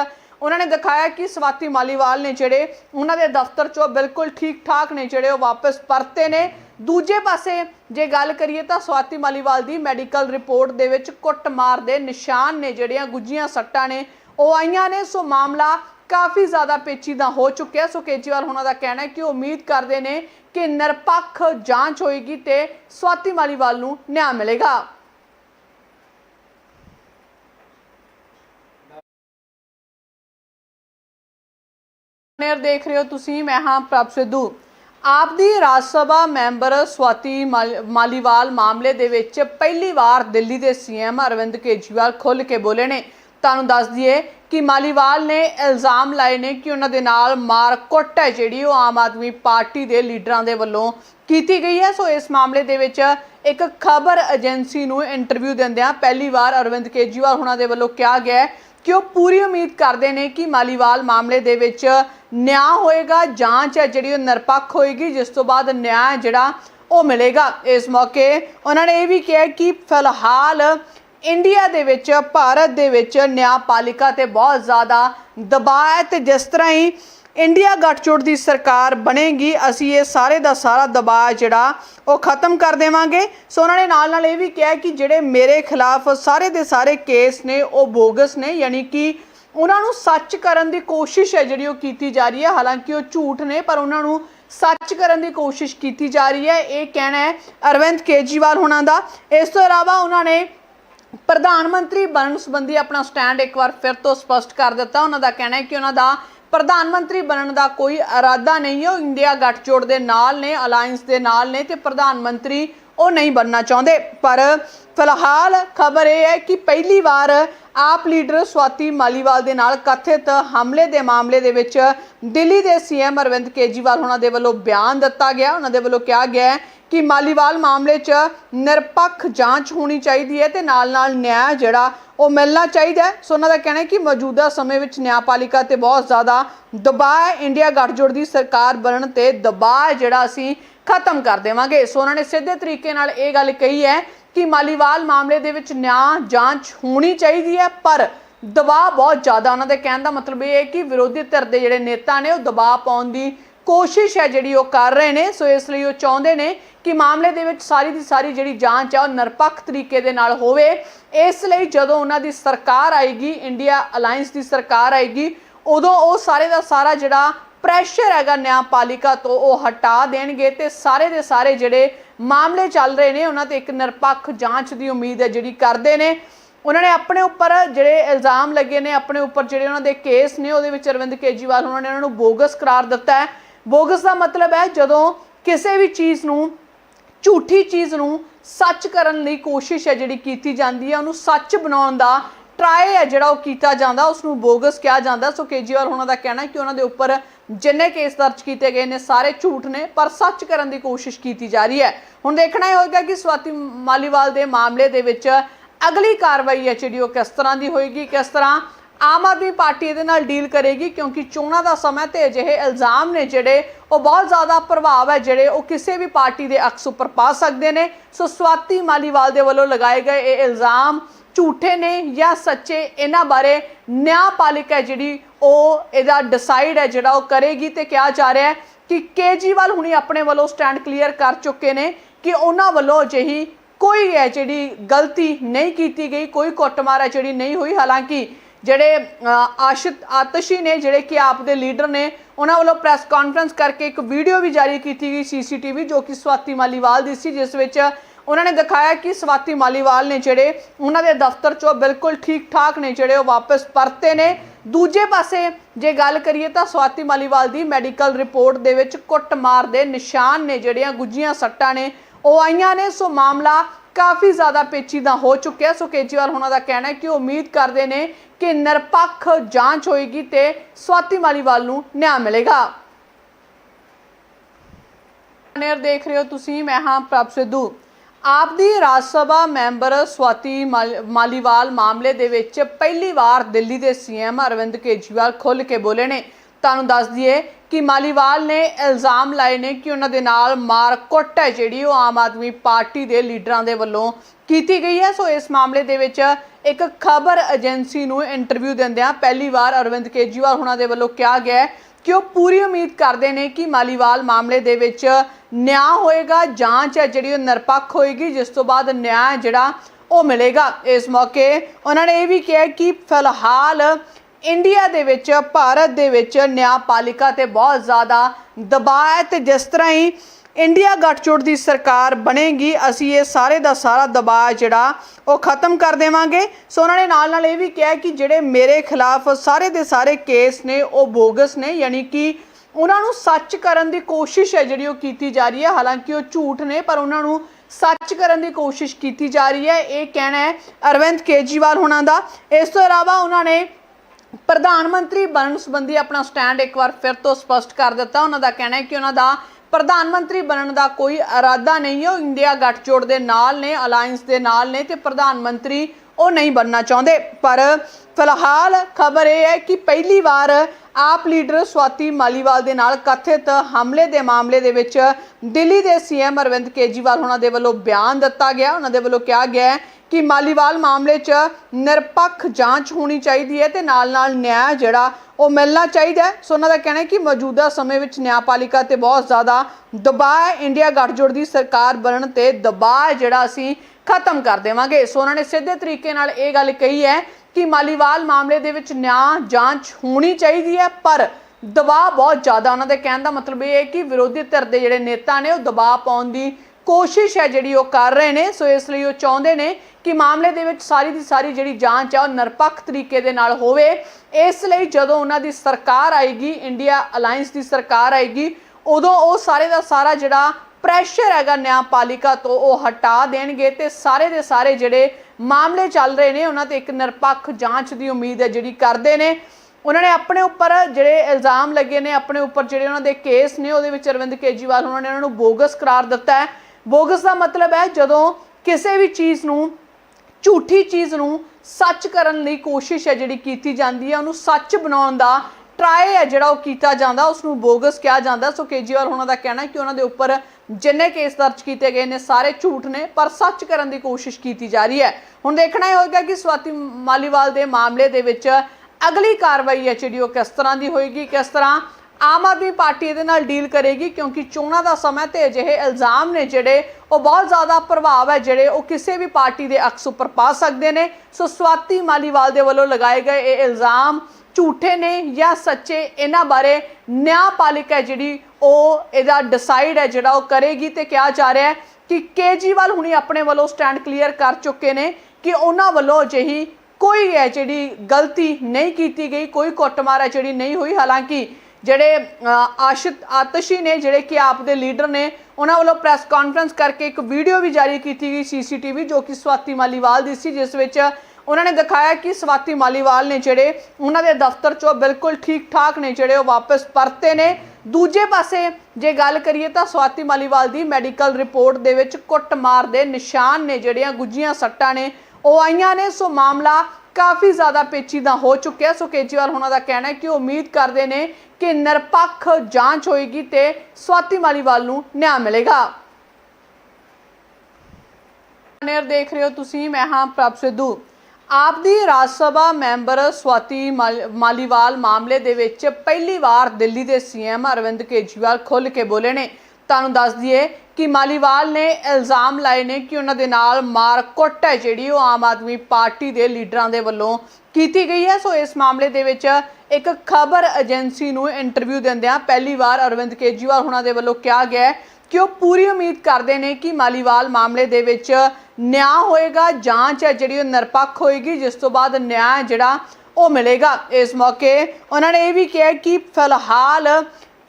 Speaker 1: ਉਹਨਾਂ ਨੇ ਦਿਖਾਇਆ ਕਿ ਸਵਾਤੀ ਮਾਲੀਵਾਲ ਨੇ ਜਿਹੜੇ ਉਹਨਾਂ ਦੇ ਦਫ਼ਤਰ ਚੋਂ ਬਿਲਕੁਲ ਠੀਕ ਠਾਕ ਨੇ ਜਿਹੜੇ ਉਹ ਵਾਪਸ ਪਰਤੇ ਨੇ। ਦੂਜੇ ਪਾਸੇ ਜੇ ਗੱਲ ਕਰੀਏ ਤਾਂ ਸਵਾਤੀ ਮਾਲੀਵਾਲ ਦੀ ਮੈਡੀਕਲ ਰਿਪੋਰਟ ਦੇ ਵਿੱਚ ਕੁੱਟਮਾਰ ਦੇ ਨਿਸ਼ਾਨ ਨੇ ਜਿਹੜੀਆਂ ਗੁੱਜੀਆਂ ਸੱਟਾਂ ਨੇ ਉਹ ਆਈਆਂ ਨੇ। ਸੋ ਮਾਮਲਾ ਕਾਫੀ ਜ਼ਿਆਦਾ ਪੇਚੀਦਾ ਹੋ ਚੁੱਕਿਆ। ਸੋ ਕੇਜਰੀਵਾਲ ਉਹਨਾਂ ਦਾ ਕਹਿਣਾ ਹੈ ਕਿ ਉਹ ਉਮੀਦ ਕਰਦੇ ਨੇ ਕਿ ਨਿਰਪੱਖ ਜਾਂਚ ਹੋਏਗੀ ਤੇ ਸਵਾਤੀ ਮਾਲੀਵਾਲ ਨੂੰ ਨਿਆਂ ਮਿਲੇਗਾ। ਨੇਰ ਦੇਖ ਰਹੇ ਹੋ ਤੁਸੀਂ, ਮੈਂ ਹਾਂ ਪ੍ਰਭ ਸਿੱਧੂ। ਆਪ ਦੀ ਰਾਜ ਸਭਾ ਮੈਂਬਰ ਸਵਾਤੀ ਮਾਲ- ਮਾਲੀਵਾਲ ਮਾਮਲੇ ਦੇ ਵਿੱਚ ਪਹਿਲੀ ਵਾਰ ਦਿੱਲੀ ਦੇ ਸੀਐਮ ਅਰਵਿੰਦ ਕੇਜਰੀਵਾਲ ਖੁੱਲ ਕੇ ਬੋਲੇ ਨੇ। ਤੁਹਾਨੂੰ ਦੱਸ ਦਈਏ ਕਿ ਮਾਲੀਵਾਲ ਨੇ ਇਲਜ਼ਾਮ ਲਾਏ ਨੇ ਕਿ ਉਹਨਾਂ ਦੇ ਨਾਲ ਮਾਰਕੁੱਟ ਹੈ ਜਿਹੜੀ ਉਹ ਆਮ ਆਦਮੀ ਪਾਰਟੀ ਦੇ ਲੀਡਰਾਂ ਦੇ ਵੱਲੋਂ ਕੀਤੀ ਗਈ ਹੈ। ਸੋ ਇਸ ਮਾਮਲੇ ਦੇ ਵਿੱਚ ਇੱਕ ਖਬਰ ਏਜੰਸੀ ਨੂੰ ਇੰਟਰਵਿਊ ਦਿੰਦਿਆਂ ਪਹਿਲੀ ਵਾਰ ਅਰਵਿੰਦ ਕੇਜਰੀਵਾਲ ਉਹਨਾਂ ਦੇ ਵੱਲੋਂ ਕਿਹਾ ਗਿਆ ਹੈ ਕਿ ਉਹ ਪੂਰੀ ਉਮੀਦ ਕਰਦੇ ਨੇ ਕਿ ਮਾਲੀਵਾਲ ਮਾਮਲੇ ਦੇ ਵਿੱਚ ਨਿਆਂ ਹੋਏਗਾ, ਜਾਂਚ ਹੈ ਜਿਹੜੀ ਉਹ ਨਿਰਪੱਖ ਹੋਏਗੀ, ਜਿਸ ਤੋਂ ਬਾਅਦ ਨਿਆਂ ਜਿਹੜਾ ਉਹ ਮਿਲੇਗਾ। ਇਸ ਮੌਕੇ ਉਹਨਾਂ ਨੇ ਇਹ ਵੀ ਕਿਹਾ ਕਿ ਫਿਲਹਾਲ ਇੰਡੀਆ ਦੇ ਵਿੱਚ, ਭਾਰਤ ਦੇ ਵਿੱਚ ਨਿਆਂਪਾਲਿਕਾ ਤੇ ਬਹੁਤ ਜ਼ਿਆਦਾ ਦਬਾਅ ਹੈ ਤੇ ਜਿਸ ਤਰ੍ਹਾਂ ਹੀ ਇੰਡੀਆ ਗੱਠਜੋੜ ਦੀ ਸਰਕਾਰ ਬਣੇਗੀ, ਅਸੀਂ ਇਹ ਸਾਰੇ ਦਾ ਸਾਰਾ ਦਬਾਅ ਜਿਹੜਾ, ਉਹ ਖਤਮ ਕਰ ਦੇਵਾਂਗੇ। ਸੋ ਉਹਨਾਂ ਨੇ ਨਾਲ ਨਾਲ ਇਹ ਵੀ ਕਿਹਾ ਕਿ ਜਿਹੜੇ ਮੇਰੇ ਖਿਲਾਫ ਸਾਰੇ ਦੇ ਸਾਰੇ ਕੇਸ ਨੇ, ਉਹ ਬੋਗਸ ਨੇ, ਯਾਨੀ ਕਿ ਉਹਨਾਂ ਨੂੰ ਸੱਚ ਕਰਨ ਦੀ ਕੋਸ਼ਿਸ਼ ਹੈ ਜਿਹੜੀ ਉਹ ਕੀਤੀ ਜਾ ਰਹੀ ਹੈ। ਹਾਲਾਂਕਿ ਉਹ ਝੂਠ ਨੇ, ਪਰ ਉਹਨਾਂ ਨੂੰ ਸੱਚ ਕਰਨ ਦੀ ਕੋਸ਼ਿਸ਼ ਕੀਤੀ ਜਾ ਰਹੀ ਹੈ। ਇਹ ਕਹਿਣਾ ਹੈ ਅਰਵਿੰਦ ਕੇਜਰੀਵਾਲ ਹੋਣਾ ਦਾ। ਇਸ ਤੋਂ ਇਲਾਵਾ ਉਹਨਾਂ ਨੇ ਪ੍ਰਧਾਨ ਮੰਤਰੀ ਬਣਨ ਸੰਬੰਧੀ ਆਪਣਾ ਸਟੈਂਡ ਇੱਕ ਵਾਰ ਫਿਰ ਤੋਂ ਸਪਸ਼ਟ ਕਰ ਦਿੱਤਾ। ਉਹਨਾਂ ਦਾ ਕਹਿਣਾ ਹੈ ਕਿ ਉਹਨਾਂ ਦਾ ਪ੍ਰਧਾਨ ਮੰਤਰੀ ਬਣਨ ਦਾ ਕੋਈ ਇਰਾਦਾ ਨਹੀਂ ਹੈ। ਉਹ ਇੰਡੀਆ ਗੱਠਜੋੜ ਦੇ ਨਾਲ ਨੇ ਅਲਾਈਅੰਸ ਦੇ ਨਾਲ ਨੇ ਤੇ ਪ੍ਰਧਾਨ ਮੰਤਰੀ ਉਹ ਨਹੀਂ ਬਣਨਾ ਚਾਹੁੰਦੇ। ਪਰ ਫਿਲਹਾਲ ਖਬਰ ਇਹ ਹੈ ਕਿ ਪਹਿਲੀ ਵਾਰ ਆਪ ਲੀਡਰ ਸਵਾਤੀ ਮਾਲੀਵਾਲ ਦੇ ਨਾਲ ਕਥਿਤ ਹਮਲੇ ਦੇ ਮਾਮਲੇ ਦੇ ਵਿੱਚ ਦਿੱਲੀ ਦੇ ਸੀਐਮ ਅਰਵਿੰਦ ਕੇਜਰੀਵਾਲ ਉਹਨਾਂ ਦੇ ਵੱਲੋਂ ਬਿਆਨ ਦਿੱਤਾ ਗਿਆ। ਉਹਨਾਂ ਦੇ ਵੱਲੋਂ ਕਿਹਾ ਗਿਆ ਹੈ ਕਿ ਮਾਲੀਵਾਲ ਮਾਮਲੇ 'ਚ ਨਿਰਪੱਖ ਜਾਂਚ ਹੋਣੀ ਚਾਹੀਦੀ ਹੈ ਤੇ ਨਾਲ-ਨਾਲ ਨਿਆਂ ਜਿਹੜਾ, ਉਹ ਮਿਲਣਾ ਚਾਹੀਦਾ ਸੋ ਉਹਨਾਂ ਦਾ ਕਹਿਣਾ ਹੈ ਕਿ ਮੌਜੂਦਾ ਸਮੇਂ ਵਿੱਚ ਨਿਆਂਪਾਲਿਕਾ ਤੇ ਬਹੁਤ ਜ਼ਿਆਦਾ ਦਬਾਅ ਹੈ। ਇੰਡੀਆ ਗੱਠਜੋੜ ਦੀ ਸਰਕਾਰ ਬਣਨ ਤੇ ਦਬਾਅ ਜਿਹੜਾ ਅਸੀਂ ਖਤਮ ਕਰ ਦੇਵਾਂਗੇ। ਸੋ ਉਹਨਾਂ ਨੇ ਸਿੱਧੇ ਤਰੀਕੇ ਨਾਲ ਇਹ ਗੱਲ ਕਹੀ ਹੈ ਕਿ ਮਾਲੀਵਾਲ ਮਾਮਲੇ ਦੇ ਵਿੱਚ ਨਿਆਂ ਜਾਂਚ ਹੋਣੀ ਚਾਹੀਦੀ ਹੈ, ਪਰ ਦਬਾਅ ਬਹੁਤ ਜ਼ਿਆਦਾ। ਉਹਨਾਂ ਦੇ ਕਹਿਣ ਦਾ ਮਤਲਬ ਇਹ ਹੈ ਕਿ ਵਿਰੋਧੀ ਧਿਰ ਦੇ ਜਿਹੜੇ ਨੇਤਾ ਨੇ, ਉਹ ਦਬਾਅ ਪਾਉਣ ਦੀ ਕੋਸ਼ਿਸ਼ ਹੈ ਜਿਹੜੀ ਉਹ ਕਰ ਰਹੇ ਨੇ, ਸੋ ਇਸ ਲਈ ਉਹ ਚਾਹੁੰਦੇ ਨੇ ਕਿ ਮਾਮਲੇ ਦੇ ਵਿੱਚ ਸਾਰੀ ਦੀ ਸਾਰੀ ਜਿਹੜੀ ਜਾਂਚ ਹੈ ਉਹ ਨਿਰਪੱਖ ਤਰੀਕੇ ਦੇ ਨਾਲ ਹੋਵੇ। ਇਸ ਲਈ ਜਦੋਂ ਉਹਨਾਂ ਦੀ ਸਰਕਾਰ ਆਏਗੀ ਇੰਡੀਆ ਅਲਾਈਅੰਸ ਦੀ ਸਰਕਾਰ ਆਏਗੀ, ਉਦੋਂ ਉਹ ਸਾਰੇ ਦਾ ਸਾਰਾ ਜਿਹੜਾ ਪ੍ਰੈਸ਼ਰ ਹੈਗਾ ਨਿਆਂਪਾਲਿਕਾ ਤੋਂ ਉਹ ਹਟਾ ਦੇਣਗੇ ਤੇ ਸਾਰੇ ਦੇ ਸਾਰੇ ਜਿਹੜੇ ਮਾਮਲੇ ਚੱਲ ਰਹੇ ਨੇ, ਉਹਨਾਂ ਤੇ ਇੱਕ ਨਿਰਪੱਖ ਜਾਂਚ ਦੀ ਉਮੀਦ ਹੈ ਜਿਹੜੀ ਕਰਦੇ ਨੇ। ਉਹਨਾਂ ਨੇ ਆਪਣੇ ਉੱਪਰ ਜਿਹੜੇ ਇਲਜ਼ਾਮ ਲੱਗੇ ਨੇ, ਆਪਣੇ ਉੱਪਰ ਜਿਹੜੇ ਉਹਨਾਂ ਦੇ ਕੇਸ ਨੇ, ਉਹਦੇ ਵਿੱਚ ਅਰਵਿੰਦ ਕੇਜਰੀਵਾਲ ਉਹਨਾਂ ਨੇ ਉਹਨਾਂ ਨੂੰ ਬੋਗਸ ਕਰਾਰ ਦਿੱਤਾ ਹੈ। ਬੋਗਸ ਦਾ ਮਤਲਬ ਹੈ ਜਦੋਂ ਕਿਸੇ ਵੀ ਚੀਜ਼ ਨੂੰ, ਝੂਠੀ ਚੀਜ਼ ਨੂੰ ਸੱਚ ਕਰਨ ਲਈ ਕੋਸ਼ਿਸ਼ ਹੈ ਜਿਹੜੀ ਕੀਤੀ ਜਾਂਦੀ ਹੈ, ਉਹਨੂੰ ਸੱਚ ਬਣਾਉਣ ਦਾ ਟਰਾਈ ਹੈ ਜਿਹੜਾ ਉਹ ਕੀਤਾ ਜਾਂਦਾ ਉਸ ਨੂੰ ਬੋਗਸ ਕਿਹਾ ਜਾਂਦਾ। ਸੋ ਕੇਜਰੀਵਾਲ ਉਹਨਾਂ ਦਾ ਕਹਿਣਾ ਕਿ ਉਹਨਾਂ ਦੇ ਉੱਪਰ ਜਿੰਨੇ ਕੇਸ ਦਰਜ ਕੀਤੇ ਗਏ ਨੇ, ਸਾਰੇ ਝੂਠ ਨੇ, ਪਰ ਸੱਚ ਕਰਨ ਦੀ ਕੋਸ਼ਿਸ਼ ਕੀਤੀ ਜਾ ਰਹੀ ਹੈ। ਹੁਣ ਦੇਖਣਾ ਇਹ ਹੋਏਗਾ ਕਿ ਸਵਾਤੀ ਮਾਲੀਵਾਲ ਦੇ ਮਾਮਲੇ ਦੇ ਵਿੱਚ ਅਗਲੀ ਕਾਰਵਾਈ ਹੈ ਜਿਹੜੀ ਉਹ ਕਿਸ ਤਰ੍ਹਾਂ ਦੀ ਹੋਏਗੀ, ਕਿਸ ਤਰ੍ਹਾਂ ਆਮ ਆਦਮੀ ਪਾਰਟੀ ਇਹਦੇ ਨਾਲ ਡੀਲ ਕਰੇਗੀ ਕਿਉਂਕਿ ਚੋਣਾਂ ਦਾ ਸਮਾਂ ਤੇ ਅਜਿਹੇ ਇਲਜ਼ਾਮ ਨੇ ਜਿਹੜੇ ਉਹ ਬਹੁਤ ਜ਼ਿਆਦਾ ਪ੍ਰਭਾਵ ਹੈ, ਜਿਹੜੇ ਉਹ ਕਿਸੇ ਵੀ ਪਾਰਟੀ ਦੇ ਅਕਸ ਉੱਪਰ ਪਾ ਸਕਦੇ ਨੇ। ਸੋ ਸਵਾਤੀ ਮਾਲੀਵਾਲ ਦੇ ਵੱਲੋਂ ਲਗਾਏ ਗਏ ਇਹ ਇਲਜ਼ਾਮ ਝੂਠੇ ਨੇ ਜਾਂ ਸੱਚੇ, ਇਹਨਾਂ ਬਾਰੇ ਨਿਆਂਪਾਲਿਕਾ ਜਿਹੜੀ ਉਹ ਇਹਦਾ ਡਿਸਾਈਡ ਹੈ, ਜਿਹੜਾ ਉਹ ਕਰੇਗੀ ਤੇ ਕਿਹਾ ਜਾ ਰਿਹਾ ਹੈ ਕਿ ਕੇਜੀਵਾਲ ਹੁਣੀ ਆਪਣੇ ਵੱਲੋਂ ਸਟੈਂਡ ਕਲੀਅਰ ਕਰ ਚੁੱਕੇ ਨੇ ਕਿ ਉਹਨਾਂ ਵੱਲੋਂ ਅਜਿਹੀ ਕੋਈ ਹੈ ਜਿਹੜੀ ਗਲਤੀ ਨਹੀਂ ਕੀਤੀ ਗਈ, ਕੋਈ ਕੁੱਟਮਾਰ ਹੈ ਜਿਹੜੀ ਨਹੀਂ ਹੋਈ। ਹਾਲਾਂਕਿ ਜਿਹੜੇ ਅ, ਆਸ਼ਿਤ ਆਤਸ਼ੀ ਨੇ ਜਿਹੜੇ ਕਿ ਆਪ ਦੇ ਲੀਡਰ ਨੇ ਉਹਨਾਂ ਵੱਲੋਂ ਪ੍ਰੈਸ ਕਾਨਫਰੰਸ ਕਰਕੇ ਇੱਕ ਵੀਡੀਓ ਵੀ ਜਾਰੀ ਕੀਤੀ ਗਈ ਸੀਸੀਟੀਵੀ ਜੋ ਕਿ ਸਵਾਤੀ ਮਾਲੀਵਾਲ ਦੀ ਸੀ ਜਿਸ ਵਿੱਚ ਉਹਨਾਂ ਨੇ ਦਿਖਾਇਆ ਕਿ ਸਵਾਤੀ ਮਾਲੀਵਾਲ ਨੇ ਜਿਹੜੇ ਉਹਨਾਂ ਦੇ ਦਫ਼ਤਰ ਚੋਂ ਬਿਲਕੁਲ ਠੀਕ ਠਾਕ ਨੇ ਜਿਹੜੇ ਉਹ ਵਾਪਸ ਪਰਤੇ ਨੇ। ਦੂਜੇ ਪਾਸੇ ਜੇ ਗੱਲ ਕਰੀਏ ਤਾਂ ਸਵਾਤੀ ਮਾਲੀਵਾਲ ਦੀ ਮੈਡੀਕਲ ਰਿਪੋਰਟ ਦੇ ਵਿੱਚ ਕੁੱਟਮਾਰ ਦੇ ਨਿਸ਼ਾਨ ਨੇ ਜਿਹੜੀਆਂ ਗੁੱਜੀਆਂ ਸੱਟਾਂ ਨੇ ਉਹ ਆਈਆਂ ਨੇ। ਸੋ ਮਾਮਲਾ ਕਾਫੀ ਜ਼ਿਆਦਾ ਪੇਚੀਦਾ ਹੋ ਚੁੱਕਿਆ। ਸੋ ਕੇਜਰੀਵਾਲ ਉਹਨਾਂ ਦਾ ਕਹਿਣਾ ਹੈ ਕਿ ਉਮੀਦ ਕਰਦੇ ਨੇ ਕਿ ਨਿਰਪੱਖ ਜਾਂਚ ਹੋਏਗੀ ਤੇ ਸਵਾਤੀ ਮਾਲੀਵਾਲ ਨੂੰ ਨਿਆਂ ਮਿਲੇਗਾ। ਨੇਰ ਦੇਖ ਰਹੇ ਹੋ ਤੁਸੀਂ, ਮੈਂ ਹਾਂ ਪ੍ਰਭ ਸਿੱਧੂ। ਆਪ ਦੀ ਰਾਜ ਸਭਾ ਮੈਂਬਰ ਸਵਾਤੀ ਮਾਲ- ਮਾਲੀਵਾਲ ਮਾਮਲੇ ਦੇ ਵਿੱਚ ਪਹਿਲੀ ਵਾਰ ਦਿੱਲੀ ਦੇ ਸੀਐਮ ਅਰਵਿੰਦ ਕੇਜਰੀਵਾਲ ਖੁੱਲ ਕੇ ਬੋਲੇ ਨੇ। ਤੁਹਾਨੂੰ ਦੱਸ ਦਈਏ ਕਿ ਮਾਲੀਵਾਲ ਨੇ ਇਲਜ਼ਾਮ ਲਾਏ ਨੇ ਕਿ ਉਹਨਾਂ ਦੇ ਨਾਲ ਮਾਰ ਕੁੱਟ ਹੈ ਜਿਹੜੀ ਉਹ ਆਮ ਆਦਮੀ ਪਾਰਟੀ ਦੇ ਲੀਡਰਾਂ ਦੇ ਵੱਲੋਂ ਕੀਤੀ ਗਈ ਹੈ। ਸੋ ਇਸ ਮਾਮਲੇ ਦੇ ਵਿੱਚ ਇੱਕ ਖਬਰ ਏਜੰਸੀ ਨੂੰ ਇੰਟਰਵਿਊ ਦਿੰਦਿਆਂ ਪਹਿਲੀ ਵਾਰ ਅਰਵਿੰਦ ਕੇਜਰੀਵਾਲ ਉਹਨਾਂ ਦੇ ਵੱਲੋਂ ਕਿਹਾ ਗਿਆ ਹੈ ਕਿ ਉਹ ਪੂਰੀ ਉਮੀਦ ਕਰਦੇ ਨੇ ਕਿ ਮਾਲੀਵਾਲ ਮਾਮਲੇ ਦੇ ਵਿੱਚ ਨਿਆਂ ਹੋਏਗਾ, ਜਾਂਚ ਹੈ ਜਿਹੜੀ ਉਹ ਨਿਰਪੱਖ ਹੋਏਗੀ, ਜਿਸ ਤੋਂ ਬਾਅਦ ਨਿਆਂ ਜਿਹੜਾ ਉਹ ਮਿਲੇਗਾ। ਇਸ ਮੌਕੇ ਉਹਨਾਂ ਨੇ ਇਹ ਵੀ ਕਿਹਾ ਕਿ ਫਿਲਹਾਲ ਇੰਡੀਆ ਦੇ ਵਿੱਚ, ਭਾਰਤ ਦੇ ਵਿੱਚ ਨਿਆਂਪਾਲਿਕਾ ਤੇ ਬਹੁਤ ਜ਼ਿਆਦਾ ਦਬਾਅ ਹੈ ਤੇ ਜਿਸ ਤਰ੍ਹਾਂ ਹੀ ਇੰਡੀਆ ਗੱਠਜੋੜ ਦੀ ਸਰਕਾਰ ਬਣੇਗੀ, ਅਸੀਂ ਇਹ ਸਾਰੇ ਦਾ ਸਾਰਾ ਦਬਾਅ ਜਿਹੜਾ, ਉਹ ਖਤਮ ਕਰ ਦੇਵਾਂਗੇ। ਸੋ ਉਹਨਾਂ ਨੇ ਨਾਲ ਨਾਲ ਇਹ ਵੀ ਕਿਹਾ ਕਿ ਜਿਹੜੇ ਮੇਰੇ ਖਿਲਾਫ ਸਾਰੇ ਦੇ ਸਾਰੇ ਕੇਸ ਨੇ, ਉਹ ਬੋਗਸ ਨੇ, ਯਾਨੀ ਕਿ ਉਹਨਾਂ ਨੂੰ ਸੱਚ ਕਰਨ ਦੀ ਕੋਸ਼ਿਸ਼ ਹੈ ਜਿਹੜੀ ਉਹ ਕੀਤੀ ਜਾ ਰਹੀ ਹੈ। ਹਾਲਾਂਕਿ ਉਹ ਝੂਠ ਨੇ, ਪਰ ਉਹਨਾਂ ਨੂੰ ਸੱਚ ਕਰਨ ਦੀ ਕੋਸ਼ਿਸ਼ ਕੀਤੀ ਜਾ ਰਹੀ ਹੈ। ਇਹ ਕਹਿਣਾ ਹੈ ਅਰਵਿੰਦ ਕੇਜਰੀਵਾਲ ਹੋਣਾ ਦਾ। ਇਸ ਤੋਂ ਇਲਾਵਾ ਉਹਨਾਂ ਨੇ ਪ੍ਰਧਾਨ ਮੰਤਰੀ ਬਣਨ ਸੰਬੰਧੀ ਆਪਣਾ ਸਟੈਂਡ ਇੱਕ ਵਾਰ ਫਿਰ ਤੋਂ ਸਪਸ਼ਟ ਕਰ ਦਿੱਤਾ। ਉਹਨਾਂ ਦਾ ਕਹਿਣਾ ਹੈ ਕਿ ਉਹਨਾਂ ਦਾ ਪ੍ਰਧਾਨ ਮੰਤਰੀ ਬਣਨ ਦਾ ਕੋਈ ਇਰਾਦਾ ਨਹੀਂ ਹੈ। ਉਹ ਇੰਡੀਆ ਗੱਠਜੋੜ ਦੇ ਨਾਲ ਨੇ ਅਲਾਈਅੰਸ ਦੇ ਨਾਲ ਨੇ ਤੇ ਪ੍ਰਧਾਨ ਮੰਤਰੀ ਉਹ ਨਹੀਂ ਬਣਨਾ ਚਾਹੁੰਦੇ। ਪਰ ਫਿਲਹਾਲ ਖਬਰ ਇਹ ਹੈ ਕਿ ਪਹਿਲੀ ਵਾਰ ਆਪ ਲੀਡਰ ਸਵਾਤੀ ਮਾਲੀਵਾਲ ਦੇ ਨਾਲ ਕਥਿਤ ਹਮਲੇ ਦੇ ਮਾਮਲੇ ਦੇ ਵਿੱਚ ਦਿੱਲੀ ਦੇ ਸੀਐਮ ਅਰਵਿੰਦ ਕੇਜਰੀਵਾਲ ਉਹਨਾਂ ਦੇ ਵੱਲੋਂ ਬਿਆਨ ਦਿੱਤਾ ਗਿਆ। ਉਹਨਾਂ ਦੇ ਵੱਲੋਂ ਕਿਹਾ ਗਿਆ ਹੈ ਕਿ ਮਾਲੀਵਾਲ ਮਾਮਲੇ 'ਚ ਨਿਰਪੱਖ ਜਾਂਚ ਹੋਣੀ ਚਾਹੀਦੀ ਹੈ ਤੇ ਨਾਲ-ਨਾਲ ਨਿਆਂ ਜਿਹੜਾ, ਉਹ ਮਿਲਣਾ ਚਾਹੀਦਾ ਸੋ ਉਹਨਾਂ ਦਾ ਕਹਿਣਾ ਹੈ ਕਿ ਮੌਜੂਦਾ ਸਮੇਂ ਵਿੱਚ ਨਿਆਂਪਾਲਿਕਾ ਤੇ ਬਹੁਤ ਜ਼ਿਆਦਾ ਦਬਾਅ ਹੈ। ਇੰਡੀਆ ਗੱਠਜੋੜ ਦੀ ਸਰਕਾਰ ਬਣਨ ਤੇ ਦਬਾਅ ਜਿਹੜਾ ਅਸੀਂ ਖਤਮ ਕਰ ਦੇਵਾਂਗੇ। ਸੋ ਉਹਨਾਂ ਨੇ ਸਿੱਧੇ ਤਰੀਕੇ ਨਾਲ ਇਹ ਗੱਲ ਕਹੀ ਹੈ ਕਿ ਮਾਲੀਵਾਲ ਮਾਮਲੇ ਦੇ ਵਿੱਚ ਨਿਆਂ ਜਾਂਚ ਹੋਣੀ ਚਾਹੀਦੀ ਹੈ, ਪਰ ਦਬਾਅ ਬਹੁਤ ਜ਼ਿਆਦਾ। ਉਹਨਾਂ ਦੇ ਕਹਿਣ ਦਾ ਮਤਲਬ ਇਹ ਹੈ ਕਿ ਵਿਰੋਧੀ ਧਿਰ ਦੇ ਜਿਹੜੇ ਨੇਤਾ ਨੇ, ਉਹ ਦਬਾਅ ਪਾਉਣ ਦੀ ਕੋਸ਼ਿਸ਼ ਹੈ ਜਿਹੜੀ ਉਹ ਕਰ ਰਹੇ ਨੇ, ਸੋ ਇਸ ਲਈ ਉਹ ਚਾਹੁੰਦੇ ਨੇ ਕਿ ਮਾਮਲੇ ਦੇ ਵਿੱਚ ਸਾਰੀ ਦੀ ਸਾਰੀ ਜਿਹੜੀ ਜਾਂਚ ਹੈ ਉਹ ਨਿਰਪੱਖ ਤਰੀਕੇ ਦੇ ਨਾਲ ਹੋਵੇ। ਇਸ ਲਈ ਜਦੋਂ ਉਹਨਾਂ ਦੀ ਸਰਕਾਰ ਆਏਗੀ ਇੰਡੀਆ ਅਲਾਈਅੰਸ ਦੀ ਸਰਕਾਰ ਆਏਗੀ, ਉਦੋਂ ਉਹ ਸਾਰੇ ਦਾ ਸਾਰਾ ਜਿਹੜਾ ਪ੍ਰੈਸ਼ਰ ਹੈਗਾ ਨਿਆਂਪਾਲਿਕਾ ਤੋਂ ਉਹ ਹਟਾ ਦੇਣਗੇ ਤੇ ਸਾਰੇ ਦੇ ਸਾਰੇ ਜਿਹੜੇ ਮਾਮਲੇ ਚੱਲ ਰਹੇ ਨੇ, ਉਹਨਾਂ ਤੇ ਇੱਕ ਨਿਰਪੱਖ ਜਾਂਚ ਦੀ ਉਮੀਦ ਹੈ ਜਿਹੜੀ ਕਰਦੇ ਨੇ। ਉਹਨਾਂ ਨੇ ਆਪਣੇ ਉੱਪਰ ਜਿਹੜੇ ਇਲਜ਼ਾਮ ਲੱਗੇ ਨੇ, ਆਪਣੇ ਉੱਪਰ ਜਿਹੜੇ ਉਹਨਾਂ ਦੇ ਕੇਸ ਨੇ, ਉਹਦੇ ਵਿੱਚ ਅਰਵਿੰਦ ਕੇਜੀਵਾਲ ਉਹਨਾਂ ਨੇ ਉਹਨਾਂ ਨੂੰ ਬੋਗਸ ਕਰਾਰ ਦਿੱਤਾ ਹੈ। ਬੋਗਸ ਦਾ ਮਤਲਬ ਹੈ ਜਦੋਂ ਕਿਸੇ ਵੀ ਚੀਜ਼ ਨੂੰ, ਝੂਠੀ ਚੀਜ਼ ਨੂੰ ਸੱਚ ਕਰਨ ਲਈ ਕੋਸ਼ਿਸ਼ ਹੈ ਜਿਹੜੀ ਕੀਤੀ ਜਾਂਦੀ ਹੈ, ਉਹਨੂੰ ਸੱਚ ਬਣਾਉਣ ਦਾ ਟਰਾਈ ਹੈ ਜਿਹੜਾ ਉਹ ਕੀਤਾ ਜਾਂਦਾ ਉਸ ਨੂੰ ਬੋਗਸ ਕਿਹਾ ਜਾਂਦਾ। ਸੋ ਕੇਜੀਵਾਲ ਉਹਨਾਂ ਦਾ ਕਹਿਣਾ ਹੈ ਕਿ ਉਹਨਾਂ ਦੇ ਉੱਪਰ ਜਿੰਨੇ ਕੇਸ ਦਰਜ ਕੀਤੇ ਗਏ ਨੇ, ਸਾਰੇ ਝੂਠ ਨੇ, ਪਰ ਸੱਚ ਕਰਨ ਦੀ ਕੋਸ਼ਿਸ਼ ਕੀਤੀ ਜਾ ਰਹੀ ਹੈ। ਹੁਣ ਦੇਖਣਾ ਇਹ ਹੋਏਗਾ ਕਿ ਸਵਾਤੀ ਮਾਲੀਵਾਲ ਦੇ ਮਾਮਲੇ ਦੇ ਵਿੱਚ ਅਗਲੀ ਕਾਰਵਾਈ ਹੈ ਜਿਹੜੀ ਉਹ ਕਿਸ ਤਰ੍ਹਾਂ ਦੀ ਹੋਏਗੀ, ਕਿਸ ਤਰ੍ਹਾਂ ਆਮ ਆਦਮੀ ਪਾਰਟੀ ਇਹਦੇ ਨਾਲ ਡੀਲ ਕਰੇਗੀ ਕਿਉਂਕਿ ਚੋਣਾਂ ਦਾ ਸਮਾਂ ਤੇ ਅਜਿਹੇ ਇਲਜ਼ਾਮ ਨੇ ਜਿਹੜੇ ਉਹ ਬਹੁਤ ਜ਼ਿਆਦਾ ਪ੍ਰਭਾਵ ਹੈ, ਜਿਹੜੇ ਉਹ ਕਿਸੇ ਵੀ ਪਾਰਟੀ ਦੇ ਅਕਸ ਉੱਪਰ ਪਾ ਸਕਦੇ ਨੇ। ਸੋ ਸਵਾਤੀ ਮਾਲੀਵਾਲ ਦੇ ਵੱਲੋਂ ਲਗਾਏ ਗਏ ਇਹ ਇਲਜ਼ਾਮ ਝੂਠੇ ਨੇ ਜਾਂ ਸੱਚੇ, ਇਹਨਾਂ ਬਾਰੇ ਨਿਆਂਪਾਲਿਕਾ ਜਿਹੜੀ ਉਹ ਇਹਦਾ ਡਿਸਾਈਡ ਹੈ, ਜਿਹੜਾ ਉਹ ਕਰੇਗੀ ਤੇ ਕਿਹਾ ਜਾ ਰਿਹਾ ਹੈ ਕਿ ਕੇਜੀਵਾਲ ਹੁਣੀ ਆਪਣੇ ਵੱਲੋਂ ਸਟੈਂਡ ਕਲੀਅਰ ਕਰ ਚੁੱਕੇ ਨੇ ਕਿ ਉਹਨਾਂ ਵੱਲੋਂ ਅਜਿਹੀ ਕੋਈ ਹੈ ਜਿਹੜੀ ਗਲਤੀ ਨਹੀਂ ਕੀਤੀ ਗਈ, ਕੋਈ ਕੁੱਟਮਾਰ ਹੈ ਜਿਹੜੀ ਨਹੀਂ ਹੋਈ। ਹਾਲਾਂਕਿ ਜਿਹੜੇ ਅ, ਆਸ਼ਿਤ ਆਤਸ਼ੀ ਨੇ ਜਿਹੜੇ ਕਿ ਆਪ ਦੇ ਲੀਡਰ ਨੇ ਉਹਨਾਂ ਵੱਲੋਂ ਪ੍ਰੈਸ ਕਾਨਫਰੰਸ ਕਰਕੇ ਇੱਕ ਵੀਡੀਓ ਵੀ ਜਾਰੀ ਕੀਤੀ ਗਈ ਸੀਸੀਟੀਵੀ ਜੋ ਕਿ ਸਵਾਤੀ ਮਾਲੀਵਾਲ ਦੀ ਸੀ ਜਿਸ ਵਿੱਚ ਉਹਨਾਂ ਨੇ ਦਿਖਾਇਆ ਕਿ ਸਵਾਤੀ ਮਾਲੀਵਾਲ ਨੇ ਜਿਹੜੇ ਉਹਨਾਂ ਦੇ ਦਫ਼ਤਰ ਚੋਂ ਬਿਲਕੁਲ ਠੀਕ ਠਾਕ ਨੇ ਜਿਹੜੇ ਉਹ ਵਾਪਸ ਪਰਤੇ ਨੇ। ਦੂਜੇ ਪਾਸੇ ਜੇ ਗੱਲ ਕਰੀਏ ਤਾਂ ਸਵਾਤੀ ਮਾਲੀਵਾਲ ਦੀ ਮੈਡੀਕਲ ਰਿਪੋਰਟ ਦੇ ਵਿੱਚ ਕੁੱਟਮਾਰ ਦੇ ਨਿਸ਼ਾਨ ਨੇ ਜਿਹੜੀਆਂ ਗੁੱਜੀਆਂ ਸੱਟਾਂ ਨੇ ਉਹ ਆਈਆਂ ਨੇ। ਸੋ ਮਾਮਲਾ ਕਾਫੀ ਜ਼ਿਆਦਾ ਪੇਚੀਦਾ ਹੋ ਚੁੱਕਿਆ। ਸੋ ਕੇਜਰੀਵਾਲ ਉਹਨਾਂ ਦਾ ਕਹਿਣਾ ਹੈ ਕਿ ਉਮੀਦ ਕਰਦੇ ਨੇ ਕਿ ਨਿਰਪੱਖ ਜਾਂਚ ਹੋਏਗੀ ਤੇ ਸਵਾਤੀ ਮਾਲੀਵਾਲ ਨੂੰ ਨਿਆਂ ਮਿਲੇਗਾ। ਨੇਰ ਦੇਖ ਰਹੇ ਹੋ ਤੁਸੀਂ, ਮੈਂ ਹਾਂ ਪ੍ਰਭ ਸਿੱਧੂ। ਆਪ ਦੀ ਰਾਜ ਸਭਾ ਮੈਂਬਰ ਸਵਾਤੀ ਮਾਲ- ਮਾਲੀਵਾਲ ਮਾਮਲੇ ਦੇ ਵਿੱਚ ਪਹਿਲੀ ਵਾਰ ਦਿੱਲੀ ਦੇ ਸੀਐਮ ਅਰਵਿੰਦ ਕੇਜਰੀਵਾਲ ਖੁੱਲ ਕੇ ਬੋਲੇ ਨੇ। ਤੁਹਾਨੂੰ ਦੱਸ ਦਈਏ ਕਿ ਮਾਲੀਵਾਲ ਨੇ ਇਲਜ਼ਾਮ ਲਾਏ ਨੇ ਕਿ ਉਹਨਾਂ ਦੇ ਨਾਲ ਮਾਰ ਕੁੱਟ ਹੈ ਜਿਹੜੀ ਉਹ ਆਮ ਆਦਮੀ ਪਾਰਟੀ ਦੇ ਲੀਡਰਾਂ ਦੇ ਵੱਲੋਂ ਕੀਤੀ ਗਈ ਹੈ। ਸੋ ਇਸ ਮਾਮਲੇ ਦੇ ਵਿੱਚ ਇੱਕ ਖਬਰ ਏਜੰਸੀ ਨੂੰ ਇੰਟਰਵਿਊ ਦਿੰਦਿਆਂ ਪਹਿਲੀ ਵਾਰ ਅਰਵਿੰਦ ਕੇਜਰੀਵਾਲ ਉਹਨਾਂ ਦੇ ਵੱਲੋਂ ਕਿਹਾ ਗਿਆ ਕਿ ਉਹ ਪੂਰੀ ਉਮੀਦ ਕਰਦੇ ਨੇ ਕਿ ਮਾਲੀਵਾਲ ਮਾਮਲੇ ਦੇ ਵਿੱਚ ਨਿਆਂ ਹੋਏਗਾ, ਜਾਂਚ ਹੈ ਜਿਹੜੀ ਉਹ ਨਿਰਪੱਖ ਹੋਏਗੀ, ਜਿਸ ਤੋਂ ਬਾਅਦ ਨਿਆਂ ਜਿਹੜਾ ਉਹ ਮਿਲੇਗਾ। ਇਸ ਮੌਕੇ ਉਹਨਾਂ ਨੇ ਇਹ ਵੀ ਕਿਹਾ ਕਿ ਫਿਲਹਾਲ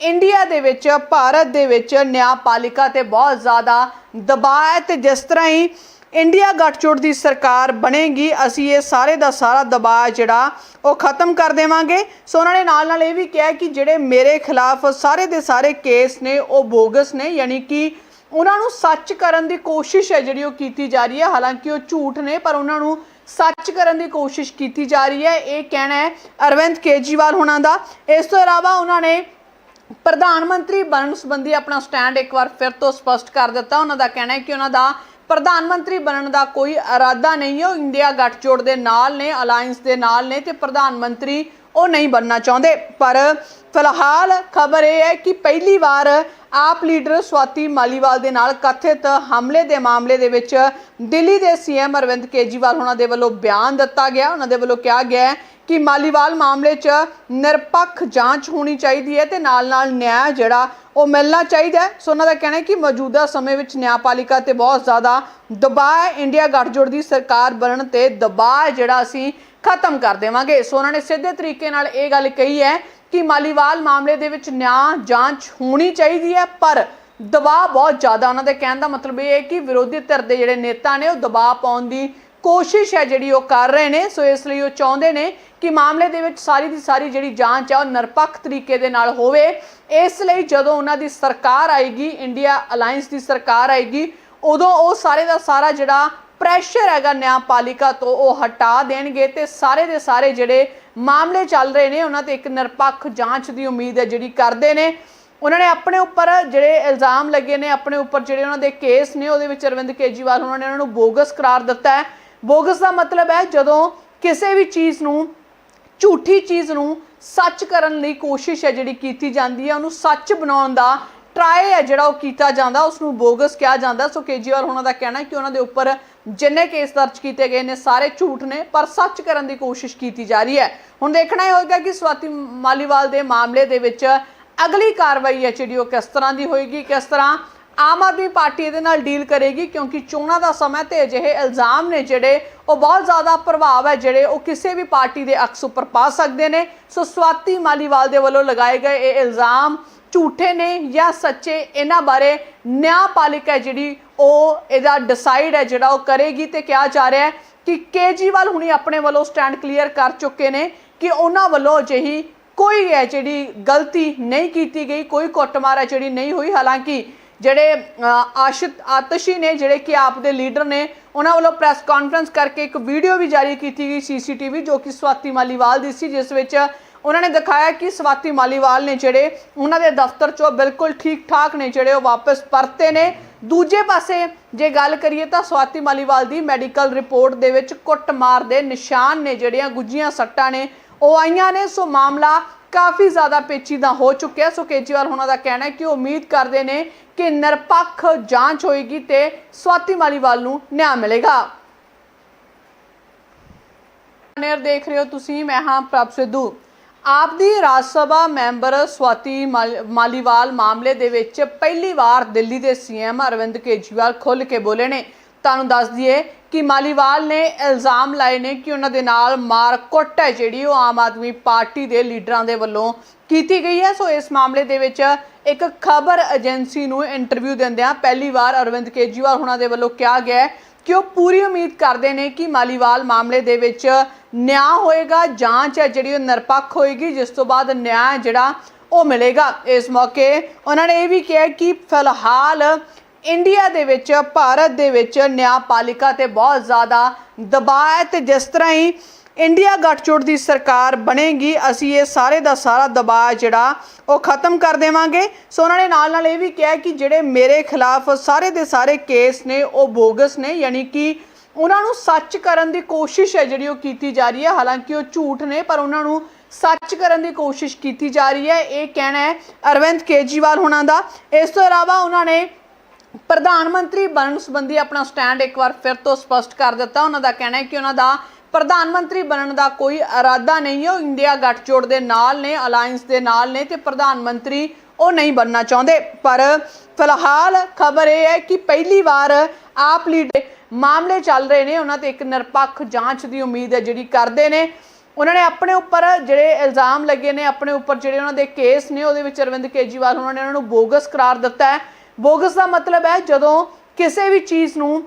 Speaker 1: ਇੰਡੀਆ ਦੇ ਵਿੱਚ, ਭਾਰਤ ਦੇ ਵਿੱਚ ਨਿਆਂਪਾਲਿਕਾ ਤੇ ਬਹੁਤ ਜ਼ਿਆਦਾ ਦਬਾਅ ਹੈ ਤੇ ਜਿਸ ਤਰ੍ਹਾਂ ਹੀ ਇੰਡੀਆ ਗੱਠਜੋੜ ਦੀ ਸਰਕਾਰ ਬਣੇਗੀ, ਅਸੀਂ ਇਹ ਸਾਰੇ ਦਾ ਸਾਰਾ ਦਬਾਅ ਜਿਹੜਾ, ਉਹ ਖਤਮ ਕਰ ਦੇਵਾਂਗੇ। ਸੋ ਉਹਨਾਂ ਨੇ ਨਾਲ ਨਾਲ ਇਹ ਵੀ ਕਿਹਾ ਕਿ ਜਿਹੜੇ ਮੇਰੇ ਖਿਲਾਫ ਸਾਰੇ ਦੇ ਸਾਰੇ ਕੇਸ ਨੇ, ਉਹ ਬੋਗਸ ਨੇ, ਯਾਨੀ ਕਿ ਉਹਨਾਂ ਨੂੰ ਸੱਚ ਕਰਨ ਦੀ ਕੋਸ਼ਿਸ਼ ਹੈ ਜਿਹੜੀ ਉਹ ਕੀਤੀ ਜਾ ਰਹੀ ਹੈ। ਹਾਲਾਂਕਿ ਉਹ ਝੂਠ ਨੇ, ਪਰ ਉਹਨਾਂ ਨੂੰ ਸੱਚ ਕਰਨ ਦੀ ਕੋਸ਼ਿਸ਼ ਕੀਤੀ ਜਾ ਰਹੀ ਹੈ। ਇਹ ਕਹਿਣਾ ਹੈ ਅਰਵਿੰਦ ਕੇਜਰੀਵਾਲ ਹੋਣਾ ਦਾ। ਇਸ ਤੋਂ ਇਲਾਵਾ ਉਹਨਾਂ ਨੇ ਪ੍ਰਧਾਨ ਮੰਤਰੀ ਬਣਨ ਸੰਬੰਧੀ ਆਪਣਾ ਸਟੈਂਡ ਇੱਕ ਵਾਰ ਫਿਰ ਤੋਂ ਸਪਸ਼ਟ ਕਰ ਦਿੱਤਾ। ਉਹਨਾਂ ਦਾ ਕਹਿਣਾ ਹੈ ਕਿ ਉਹਨਾਂ ਦਾ ਪ੍ਰਧਾਨ ਮੰਤਰੀ ਬਣਨ ਦਾ ਕੋਈ ਇਰਾਦਾ ਨਹੀਂ ਹੈ। ਉਹ ਇੰਡੀਆ ਗੱਠਜੋੜ ਦੇ ਨਾਲ ਨੇ ਅਲਾਈਅੰਸ ਦੇ ਨਾਲ ਨੇ ਤੇ ਪ੍ਰਧਾਨ ਮੰਤਰੀ ਉਹ ਨਹੀਂ ਬਣਨਾ ਚਾਹੁੰਦੇ। ਪਰ ਫਿਲਹਾਲ ਖਬਰ ਇਹ ਹੈ ਕਿ ਪਹਿਲੀ ਵਾਰ ਆਪ ਲੀਡਰ ਸਵਾਤੀ ਮਾਲੀਵਾਲ ਦੇ ਨਾਲ ਕਥਿਤ ਹਮਲੇ ਦੇ ਮਾਮਲੇ ਦੇ ਵਿੱਚ ਦਿੱਲੀ ਦੇ ਸੀਐਮ ਅਰਵਿੰਦ ਕੇਜਰੀਵਾਲ ਉਹਨਾਂ ਦੇ ਵੱਲੋਂ ਬਿਆਨ ਦਿੱਤਾ ਗਿਆ। ਉਹਨਾਂ ਦੇ ਵੱਲੋਂ ਕਿਹਾ ਗਿਆ ਕਿ ਮਾਲੀਵਾਲ ਮਾਮਲੇ 'ਚ ਨਿਰਪੱਖ ਜਾਂਚ ਹੋਣੀ ਚਾਹੀਦੀ ਹੈ ਤੇ ਨਾਲ-ਨਾਲ ਨਿਆਂ ਜਿਹੜਾ, ਉਹ ਮਿਲਣਾ ਚਾਹੀਦਾ ਹੈ। ਸੋ ਉਹਨਾਂ ਦਾ ਕਹਿਣਾ ਹੈ ਕਿ ਮੌਜੂਦਾ ਸਮੇਂ ਵਿੱਚ ਨਿਆਂਪਾਲਿਕਾ ਤੇ ਬਹੁਤ ਜ਼ਿਆਦਾ ਦਬਾਅ ਹੈ। ਇੰਡੀਆ ਗੱਠਜੋੜ ਦੀ ਸਰਕਾਰ ਬਣਨ ਤੇ ਦਬਾਅ ਜਿਹੜਾ ਅਸੀਂ ਖਤਮ ਕਰ ਦੇਵਾਂਗੇ। ਸੋ ਉਹਨਾਂ ਨੇ ਸਿੱਧੇ ਤਰੀਕੇ ਨਾਲ ਇਹ ਗੱਲ ਕਹੀ ਹੈ ਕਿ ਮਾਲੀਵਾਲ ਮਾਮਲੇ ਦੇ ਵਿੱਚ ਨਿਆਂ ਜਾਂਚ ਹੋਣੀ ਚਾਹੀਦੀ ਹੈ, ਪਰ ਦਬਾਅ ਬਹੁਤ ਜ਼ਿਆਦਾ। ਉਹਨਾਂ ਦੇ ਕਹਿਣ ਦਾ ਮਤਲਬ ਇਹ ਹੈ ਕਿ ਵਿਰੋਧੀ ਧਿਰ ਦੇ ਜਿਹੜੇ ਨੇਤਾ ਨੇ, ਉਹ ਦਬਾਅ ਪਾਉਣ ਦੀ ਕੋਸ਼ਿਸ਼ ਹੈ ਜਿਹੜੀ ਉਹ ਕਰ ਰਹੇ ਨੇ, ਸੋ ਇਸ ਲਈ ਉਹ ਚਾਹੁੰਦੇ ਨੇ ਕਿ ਮਾਮਲੇ ਦੇ ਵਿੱਚ ਸਾਰੀ ਦੀ ਸਾਰੀ ਜਿਹੜੀ ਜਾਂਚ ਹੈ ਉਹ ਨਿਰਪੱਖ ਤਰੀਕੇ ਦੇ ਨਾਲ ਹੋਵੇ। ਇਸ ਲਈ ਜਦੋਂ ਉਹਨਾਂ ਦੀ ਸਰਕਾਰ ਆਏਗੀ, ਇੰਡੀਆ ਅਲਾਈਅੰਸ ਦੀ ਸਰਕਾਰ ਆਏਗੀ, ਉਦੋਂ ਉਹ ਸਾਰੇ ਦਾ ਸਾਰਾ ਜਿਹੜਾ ਪ੍ਰੈਸ਼ਰ ਹੈਗਾ ਨਿਆਂਪਾਲਿਕਾ ਤੋਂ ਉਹ ਹਟਾ ਦੇਣਗੇ ਤੇ ਸਾਰੇ ਦੇ ਸਾਰੇ ਜਿਹੜੇ ਮਾਮਲੇ ਚੱਲ ਰਹੇ ਨੇ, ਉਹਨਾਂ ਤੇ ਇੱਕ ਨਿਰਪੱਖ ਜਾਂਚ ਦੀ ਉਮੀਦ ਹੈ ਜਿਹੜੀ ਕਰਦੇ ਨੇ। ਉਹਨਾਂ ਨੇ ਆਪਣੇ ਉੱਪਰ ਜਿਹੜੇ ਇਲਜ਼ਾਮ ਲੱਗੇ ਨੇ, ਆਪਣੇ ਉੱਪਰ ਜਿਹੜੇ ਉਹਨਾਂ ਦੇ ਕੇਸ ਨੇ, ਉਹਦੇ ਵਿੱਚ ਅਰਵਿੰਦ ਕੇਜੀਵਾਲ ਉਹਨਾਂ ਨੇ ਉਹਨਾਂ ਨੂੰ ਬੋਗਸ ਕਰਾਰ ਦਿੱਤਾ ਹੈ। ਬੋਗਸ ਦਾ ਮਤਲਬ ਹੈ ਜਦੋਂ ਕਿਸੇ ਵੀ ਚੀਜ਼ ਨੂੰ, ਝੂਠੀ ਚੀਜ਼ ਨੂੰ ਸੱਚ ਕਰਨ ਲਈ ਕੋਸ਼ਿਸ਼ ਹੈ ਜਿਹੜੀ ਕੀਤੀ ਜਾਂਦੀ ਹੈ, ਉਹਨੂੰ ਸੱਚ ਬਣਾਉਣ ਦਾ ਟਰਾਈ ਹੈ ਜਿਹੜਾ ਉਹ ਕੀਤਾ ਜਾਂਦਾ ਉਸ ਨੂੰ ਬੋਗਸ ਕਿਹਾ ਜਾਂਦਾ। ਸੋ ਕੇਜੀਵਾਲ ਉਹਨਾਂ ਦਾ ਕਹਿਣਾ ਹੈ ਕਿ ਉਹਨਾਂ ਦੇ ਉੱਪਰ ਜਿੰਨੇ ਕੇਸ ਦਰਜ ਕੀਤੇ ਗਏ ਨੇ, ਸਾਰੇ ਝੂਠ ਨੇ, ਪਰ ਸੱਚ ਕਰਨ ਦੀ ਕੋਸ਼ਿਸ਼ ਕੀਤੀ ਜਾ ਰਹੀ ਹੈ। ਹੁਣ ਦੇਖਣਾ ਇਹ ਹੋਏਗਾ ਕਿ ਸਵਾਤੀ ਮਾਲੀਵਾਲ ਦੇ ਮਾਮਲੇ ਦੇ ਵਿੱਚ ਅਗਲੀ ਕਾਰਵਾਈ ਹੈ ਜਿਹੜੀ ਉਹ ਕਿਸ ਤਰ੍ਹਾਂ ਦੀ ਹੋਏਗੀ, ਕਿਸ ਤਰ੍ਹਾਂ ਆਮ ਆਦਮੀ ਪਾਰਟੀ ਇਹਦੇ ਨਾਲ ਡੀਲ ਕਰੇਗੀ ਕਿਉਂਕਿ ਚੋਣਾਂ ਦਾ ਸਮਾਂ ਤੇ ਅਜਿਹੇ ਇਲਜ਼ਾਮ ਨੇ ਜਿਹੜੇ ਉਹ ਬਹੁਤ ਜ਼ਿਆਦਾ ਪ੍ਰਭਾਵ ਹੈ, ਜਿਹੜੇ ਉਹ ਕਿਸੇ ਵੀ ਪਾਰਟੀ ਦੇ ਅਕਸ ਉੱਪਰ ਪਾ ਸਕਦੇ ਨੇ। ਸੋ ਸਵਾਤੀ ਮਾਲੀਵਾਲ ਦੇ ਵੱਲੋਂ ਲਗਾਏ ਗਏ ਇਹ ਇਲਜ਼ਾਮ ਝੂਠੇ ਨੇ ਜਾਂ ਸੱਚੇ, ਇਹਨਾਂ ਬਾਰੇ ਨਿਆਂਪਾਲਿਕਾ ਹੈ ਜਿਹੜੀ ਉਹ ਇਹਦਾ ਡਿਸਾਈਡ ਹੈ, ਜਿਹੜਾ ਉਹ ਕਰੇਗੀ ਤੇ ਕਿਹਾ ਜਾ ਰਿਹਾ ਹੈ ਕਿ ਕੇਜੀਵਾਲ ਹੁਣੀ ਆਪਣੇ ਵੱਲੋਂ ਸਟੈਂਡ ਕਲੀਅਰ ਕਰ ਚੁੱਕੇ ਨੇ ਕਿ ਉਹਨਾਂ ਵੱਲੋਂ ਅਜਿਹੀ ਕੋਈ ਹੈ ਜਿਹੜੀ ਗਲਤੀ ਨਹੀਂ ਕੀਤੀ ਗਈ, ਕੋਈ ਕੁੱਟਮਾਰ ਹੈ ਜਿਹੜੀ ਨਹੀਂ ਹੋਈ। ਹਾਲਾਂਕਿ ਜਿਹੜੇ ਅ, ਆਸ਼ਿਤ ਆਤਸ਼ੀ ਨੇ ਜਿਹੜੇ ਕਿ ਆਪ ਦੇ ਲੀਡਰ ਨੇ ਉਹਨਾਂ ਵੱਲੋਂ ਪ੍ਰੈਸ ਕਾਨਫਰੰਸ ਕਰਕੇ ਇੱਕ ਵੀਡੀਓ ਵੀ ਜਾਰੀ ਕੀਤੀ ਗਈ ਸੀਸੀਟੀਵੀ ਜੋ ਕਿ ਸਵਾਤੀ ਮਾਲੀਵਾਲ ਦੀ ਸੀ ਜਿਸ ਵਿੱਚ ਉਹਨਾਂ ਨੇ ਦਿਖਾਇਆ ਕਿ ਸਵਾਤੀ ਮਾਲੀਵਾਲ ਨੇ ਜਿਹੜੇ ਉਹਨਾਂ ਦੇ ਦਫ਼ਤਰ ਚੋਂ ਬਿਲਕੁਲ ਠੀਕ ਠਾਕ ਨੇ ਜਿਹੜੇ ਉਹ ਵਾਪਸ ਪਰਤੇ ਨੇ। ਦੂਜੇ ਪਾਸੇ ਜੇ ਗੱਲ ਕਰੀਏ ਤਾਂ ਸਵਾਤੀ ਮਾਲੀਵਾਲ ਦੀ ਮੈਡੀਕਲ ਰਿਪੋਰਟ ਦੇ ਵਿੱਚ ਕੁੱਟਮਾਰ ਦੇ ਨਿਸ਼ਾਨ ਨੇ ਜਿਹੜੀਆਂ ਗੁੱਜੀਆਂ ਸੱਟਾਂ ਨੇ ਉਹ ਆਈਆਂ ਨੇ। ਸੋ ਮਾਮਲਾ ਕਾਫੀ ਜ਼ਿਆਦਾ ਪੇਚੀਦਾ ਹੋ ਚੁੱਕਿਆ ਸੋ ਕੇਜਰੀਵਾਲ ਉਹਨਾਂ ਦਾ ਕਹਿਣਾ ਹੈ ਕਿ ਉਹ ਉਮੀਦ ਕਰਦੇ ਨੇ ਕਿ ਨਿਰਪੱਖ ਜਾਂਚ ਹੋਏਗੀ ਤੇ ਸਵਾਤੀ ਮਾਲੀਵਾਲ ਨੂੰ ਨਿਆਂ ਮਿਲੇਗਾ। ਨੇਰ ਦੇਖ ਰਹੇ ਹੋ ਤੁਸੀਂ, ਮੈਂ ਹਾਂ ਪ੍ਰਭ ਸਿੱਧੂ। ਆਪ ਦੀ ਰਾਜ ਸਭਾ ਮੈਂਬਰ ਸਵਾਤੀ ਮਾਲ- ਮਾਲੀਵਾਲ ਮਾਮਲੇ ਦੇ ਵਿੱਚ ਪਹਿਲੀ ਵਾਰ ਦਿੱਲੀ ਦੇ ਸੀਐਮ ਅਰਵਿੰਦ ਕੇਜਰੀਵਾਲ ਖੁੱਲ ਕੇ ਬੋਲੇ ਨੇ। ਤੁਹਾਨੂੰ ਦੱਸ ਦਈਏ ਕਿ ਮਾਲੀਵਾਲ ਨੇ ਇਲਜ਼ਾਮ ਲਾਏ ਨੇ ਕਿ ਉਹਨਾਂ ਦੇ ਨਾਲ ਮਾਰ ਕੁੱਟ ਹੈ ਜਿਹੜੀ ਉਹ ਆਮ ਆਦਮੀ ਪਾਰਟੀ ਦੇ ਲੀਡਰਾਂ ਦੇ ਵੱਲੋਂ ਕੀਤੀ ਗਈ ਹੈ। ਸੋ ਇਸ ਮਾਮਲੇ ਦੇ ਵਿੱਚ ਇੱਕ ਖਬਰ ਏਜੰਸੀ ਨੂੰ ਇੰਟਰਵਿਊ ਦਿੰਦਿਆਂ ਪਹਿਲੀ ਵਾਰ ਅਰਵਿੰਦ ਕੇਜਰੀਵਾਲ ਉਹਨਾਂ ਦੇ ਵੱਲੋਂ ਕਿਹਾ ਗਿਆ ਹੈ ਕਿ ਉਹ ਪੂਰੀ ਉਮੀਦ ਕਰਦੇ ਨੇ ਕਿ ਮਾਲੀਵਾਲ ਮਾਮਲੇ ਦੇ ਵਿੱਚ ਨਿਆਂ ਹੋਏਗਾ, ਜਾਂਚ ਹੈ ਜਿਹੜੀ ਉਹ ਨਿਰਪੱਖ ਹੋਏਗੀ, ਜਿਸ ਤੋਂ ਬਾਅਦ ਨਿਆਂ ਜਿਹੜਾ ਉਹ ਮਿਲੇਗਾ। ਇਸ ਮੌਕੇ ਉਹਨਾਂ ਨੇ ਇਹ ਵੀ ਕਿਹਾ ਕਿ ਫਿਲਹਾਲ ਇੰਡੀਆ ਦੇ ਵਿੱਚ, ਭਾਰਤ ਦੇ ਵਿੱਚ ਨਿਆਂਪਾਲਿਕਾ ਤੇ ਬਹੁਤ ਜ਼ਿਆਦਾ ਦਬਾਅ ਹੈ ਤੇ ਜਿਸ ਤਰ੍ਹਾਂ ਹੀ ਇੰਡੀਆ ਗੱਠਜੋੜ ਦੀ ਸਰਕਾਰ ਬਣੇਗੀ, ਅਸੀਂ ਇਹ ਸਾਰੇ ਦਾ ਸਾਰਾ ਦਬਾਅ ਜਿਹੜਾ, ਉਹ ਖਤਮ ਕਰ ਦੇਵਾਂਗੇ। ਸੋ ਉਹਨਾਂ ਨੇ ਨਾਲ ਨਾਲ ਇਹ ਵੀ ਕਿਹਾ ਕਿ ਜਿਹੜੇ ਮੇਰੇ ਖਿਲਾਫ ਸਾਰੇ ਦੇ ਸਾਰੇ ਕੇਸ ਨੇ, ਉਹ ਬੋਗਸ ਨੇ, ਯਾਨੀ ਕਿ ਉਹਨਾਂ ਨੂੰ ਸੱਚ ਕਰਨ ਦੀ ਕੋਸ਼ਿਸ਼ ਹੈ ਜਿਹੜੀ ਉਹ ਕੀਤੀ ਜਾ ਰਹੀ ਹੈ। ਹਾਲਾਂਕਿ ਉਹ ਝੂਠ ਨੇ, ਪਰ ਉਹਨਾਂ ਨੂੰ ਸੱਚ ਕਰਨ ਦੀ ਕੋਸ਼ਿਸ਼ ਕੀਤੀ ਜਾ ਰਹੀ ਹੈ। ਇਹ ਕਹਿਣਾ ਹੈ ਅਰਵਿੰਦ ਕੇਜਰੀਵਾਲ ਹੋਣਾ ਦਾ। ਇਸ ਤੋਂ ਇਲਾਵਾ ਉਹਨਾਂ ਨੇ ਪ੍ਰਧਾਨ ਮੰਤਰੀ ਬਣਨ ਸੰਬੰਧੀ ਆਪਣਾ ਸਟੈਂਡ ਇੱਕ ਵਾਰ ਫਿਰ ਤੋਂ ਸਪਸ਼ਟ ਕਰ ਦਿੱਤਾ। ਉਹਨਾਂ ਦਾ ਕਹਿਣਾ ਹੈ ਕਿ ਉਹਨਾਂ ਦਾ ਪ੍ਰਧਾਨ ਮੰਤਰੀ ਬਣਨ ਦਾ ਕੋਈ ਇਰਾਦਾ ਨਹੀਂ ਹੈ। ਉਹ ਇੰਡੀਆ ਗੱਠਜੋੜ ਦੇ ਨਾਲ ਨੇ ਅਲਾਈਅੰਸ ਦੇ ਨਾਲ ਨੇ ਤੇ ਪ੍ਰਧਾਨ ਮੰਤਰੀ ਉਹ ਨਹੀਂ ਬਣਨਾ ਚਾਹੁੰਦੇ। ਪਰ ਫਿਲਹਾਲ ਖਬਰ ਇਹ ਹੈ ਕਿ ਪਹਿਲੀ ਵਾਰ ਆਪ ਲੀਡਰ ਮਾਮਲੇ ਚੱਲ ਰਹੇ ਨੇ। ਉਹਨਾਂ ਤੇ ਇੱਕ ਨਿਰਪੱਖ ਜਾਂਚ ਦੀ ਉਮੀਦ ਹੈ ਜਿਹੜੀ ਕਰਦੇ ਨੇ। ਉਹਨਾਂ ਨੇ ਆਪਣੇ ਉੱਪਰ ਜਿਹੜੇ ਇਲਜ਼ਾਮ ਲੱਗੇ ਨੇ, ਆਪਣੇ ਉੱਪਰ ਜਿਹੜੇ ਉਹਨਾਂ ਦੇ ਕੇਸ ਨੇ, ਉਹਦੇ ਵਿੱਚ ਅਰਵਿੰਦ ਕੇਜਰੀਵਾਲ ਉਹਨਾਂ ਨੇ ਉਹਨਾਂ ਨੂੰ ਬੋਗਸ ਕਰਾਰ ਦਿੱਤਾ ਹੈ। ਬੋਗਸ ਦਾ ਮਤਲਬ ਹੈ ਜਦੋਂ ਕਿਸੇ ਵੀ ਚੀਜ਼ ਨੂੰ,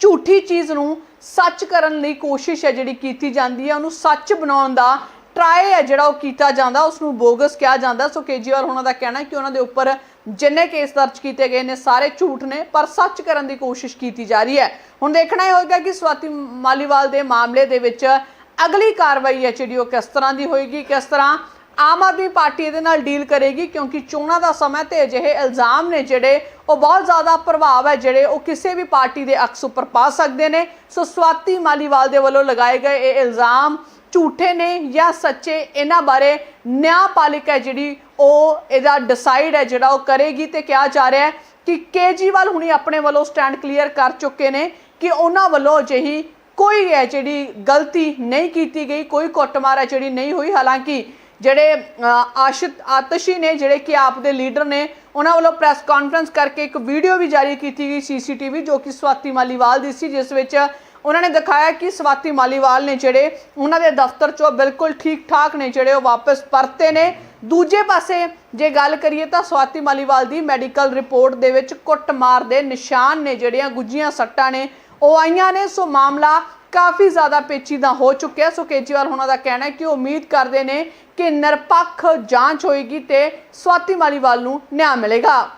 Speaker 1: ਝੂਠੀ ਚੀਜ਼ ਨੂੰ ਸੱਚ ਕਰਨ ਲਈ ਕੋਸ਼ਿਸ਼ ਹੈ ਜਿਹੜੀ ਕੀਤੀ ਜਾਂਦੀ ਹੈ, ਉਹਨੂੰ ਸੱਚ ਬਣਾਉਣ ਦਾ ਟਰਾਈ ਹੈ ਜਿਹੜਾ ਉਹ ਕੀਤਾ ਜਾਂਦਾ ਉਸ ਨੂੰ ਬੋਗਸ ਕਿਹਾ ਜਾਂਦਾ। ਸੋ ਕੇਜਰੀਵਾਲ ਉਹਨਾਂ ਦਾ ਕਹਿਣਾ ਹੈ ਕਿ ਉਹਨਾਂ ਦੇ ਉੱਪਰ ਜਿੰਨੇ ਕੇਸ ਦਰਜ ਕੀਤੇ ਗਏ ਨੇ, ਸਾਰੇ ਝੂਠ ਨੇ, ਪਰ ਸੱਚ ਕਰਨ ਦੀ ਕੋਸ਼ਿਸ਼ ਕੀਤੀ ਜਾ ਰਹੀ ਹੈ। ਹੁਣ ਦੇਖਣਾ ਇਹ ਹੋਏਗਾ ਕਿ ਸਵਾਤੀ ਮਾਲੀਵਾਲ ਦੇ ਮਾਮਲੇ ਦੇ ਵਿੱਚ ਅਗਲੀ ਕਾਰਵਾਈ ਹੈ ਜਿਹੜੀ ਉਹ ਕਿਸ ਤਰ੍ਹਾਂ ਦੀ ਹੋਏਗੀ, ਕਿਸ ਤਰ੍ਹਾਂ ਆਮ ਆਦਮੀ ਪਾਰਟੀ ਇਹਦੇ ਨਾਲ ਡੀਲ ਕਰੇਗੀ ਕਿਉਂਕਿ ਚੋਣਾਂ ਦਾ ਸਮਾਂ ਤੇ ਅਜਿਹੇ ਇਲਜ਼ਾਮ ਨੇ ਜਿਹੜੇ ਉਹ ਬਹੁਤ ਜ਼ਿਆਦਾ ਪ੍ਰਭਾਵ ਹੈ, ਜਿਹੜੇ ਉਹ ਕਿਸੇ ਵੀ ਪਾਰਟੀ ਦੇ ਅਕਸ ਉੱਪਰ ਪਾ ਸਕਦੇ ਨੇ। ਸੋ ਸਵਾਤੀ ਮਾਲੀਵਾਲ ਦੇ ਵੱਲੋਂ ਲਗਾਏ ਗਏ ਇਹ ਇਲਜ਼ਾਮ ਝੂਠੇ ਨੇ ਜਾਂ ਸੱਚੇ, ਇਹਨਾਂ ਬਾਰੇ ਨਿਆਂਪਾਲਿਕਾ ਹੈ ਜਿਹੜੀ ਉਹ ਇਹਦਾ ਡਿਸਾਈਡ ਹੈ, ਜਿਹੜਾ ਉਹ ਕਰੇਗੀ ਤੇ ਕਿਹਾ ਜਾ ਰਿਹਾ ਹੈ ਕਿ ਕੇਜੀਵਾਲ ਹੁਣੀ ਆਪਣੇ ਵੱਲੋਂ ਸਟੈਂਡ ਕਲੀਅਰ ਕਰ ਚੁੱਕੇ ਨੇ ਕਿ ਉਹਨਾਂ ਵੱਲੋਂ ਅਜਿਹੀ ਕੋਈ ਹੈ ਜਿਹੜੀ ਗਲਤੀ ਨਹੀਂ ਕੀਤੀ ਗਈ, ਕੋਈ ਕੁੱਟਮਾਰ ਹੈ ਜਿਹੜੀ ਨਹੀਂ ਹੋਈ। ਹਾਲਾਂਕਿ ਜਿਹੜੇ ਅ, ਆਸ਼ਿਤ ਆਤਸ਼ੀ ਨੇ ਜਿਹੜੇ ਕਿ ਆਪ ਦੇ ਲੀਡਰ ਨੇ ਉਹਨਾਂ ਵੱਲੋਂ ਪ੍ਰੈਸ ਕਾਨਫਰੰਸ ਕਰਕੇ ਇੱਕ ਵੀਡੀਓ ਵੀ ਜਾਰੀ ਕੀਤੀ ਗਈ ਸੀਸੀਟੀਵੀ ਜੋ ਕਿ ਸਵਾਤੀ ਮਾਲੀਵਾਲ ਦੀ ਸੀ ਜਿਸ ਵਿੱਚ ਉਹਨਾਂ ਨੇ ਦਿਖਾਇਆ ਕਿ ਸਵਾਤੀ ਮਾਲੀਵਾਲ ਨੇ ਜਿਹੜੇ ਉਹਨਾਂ ਦੇ ਦਫ਼ਤਰ ਚੋਂ ਬਿਲਕੁਲ ਠੀਕ ਠਾਕ ਨੇ ਜਿਹੜੇ ਉਹ ਵਾਪਸ ਪਰਤੇ ਨੇ। ਦੂਜੇ ਪਾਸੇ ਜੇ ਗੱਲ ਕਰੀਏ ਤਾਂ ਸਵਾਤੀ ਮਾਲੀਵਾਲ ਦੀ ਮੈਡੀਕਲ ਰਿਪੋਰਟ ਦੇ ਵਿੱਚ ਕੁੱਟਮਾਰ ਦੇ ਨਿਸ਼ਾਨ ਨੇ ਜਿਹੜੀਆਂ ਗੁੱਜੀਆਂ ਸੱਟਾਂ ਨੇ ਉਹ ਆਈਆਂ ਨੇ। ਸੋ ਮਾਮਲਾ ਕਾਫੀ ਜ਼ਿਆਦਾ ਪੇਚੀਦਾ ਹੋ ਚੁੱਕਿਆ। ਸੋ ਕੇਜਰੀਵਾਲ ਉਹਨਾਂ ਦਾ ਕਹਿਣਾ ਹੈ ਕਿ ਉਮੀਦ ਕਰਦੇ ਨੇ ਕਿ ਨਿਰਪੱਖ ਜਾਂਚ ਹੋਏਗੀ ਤੇ ਸਵਾਤੀ ਮਾਲੀਵਾਲ ਨੂੰ ਨਿਆਂ ਮਿਲੇਗਾ।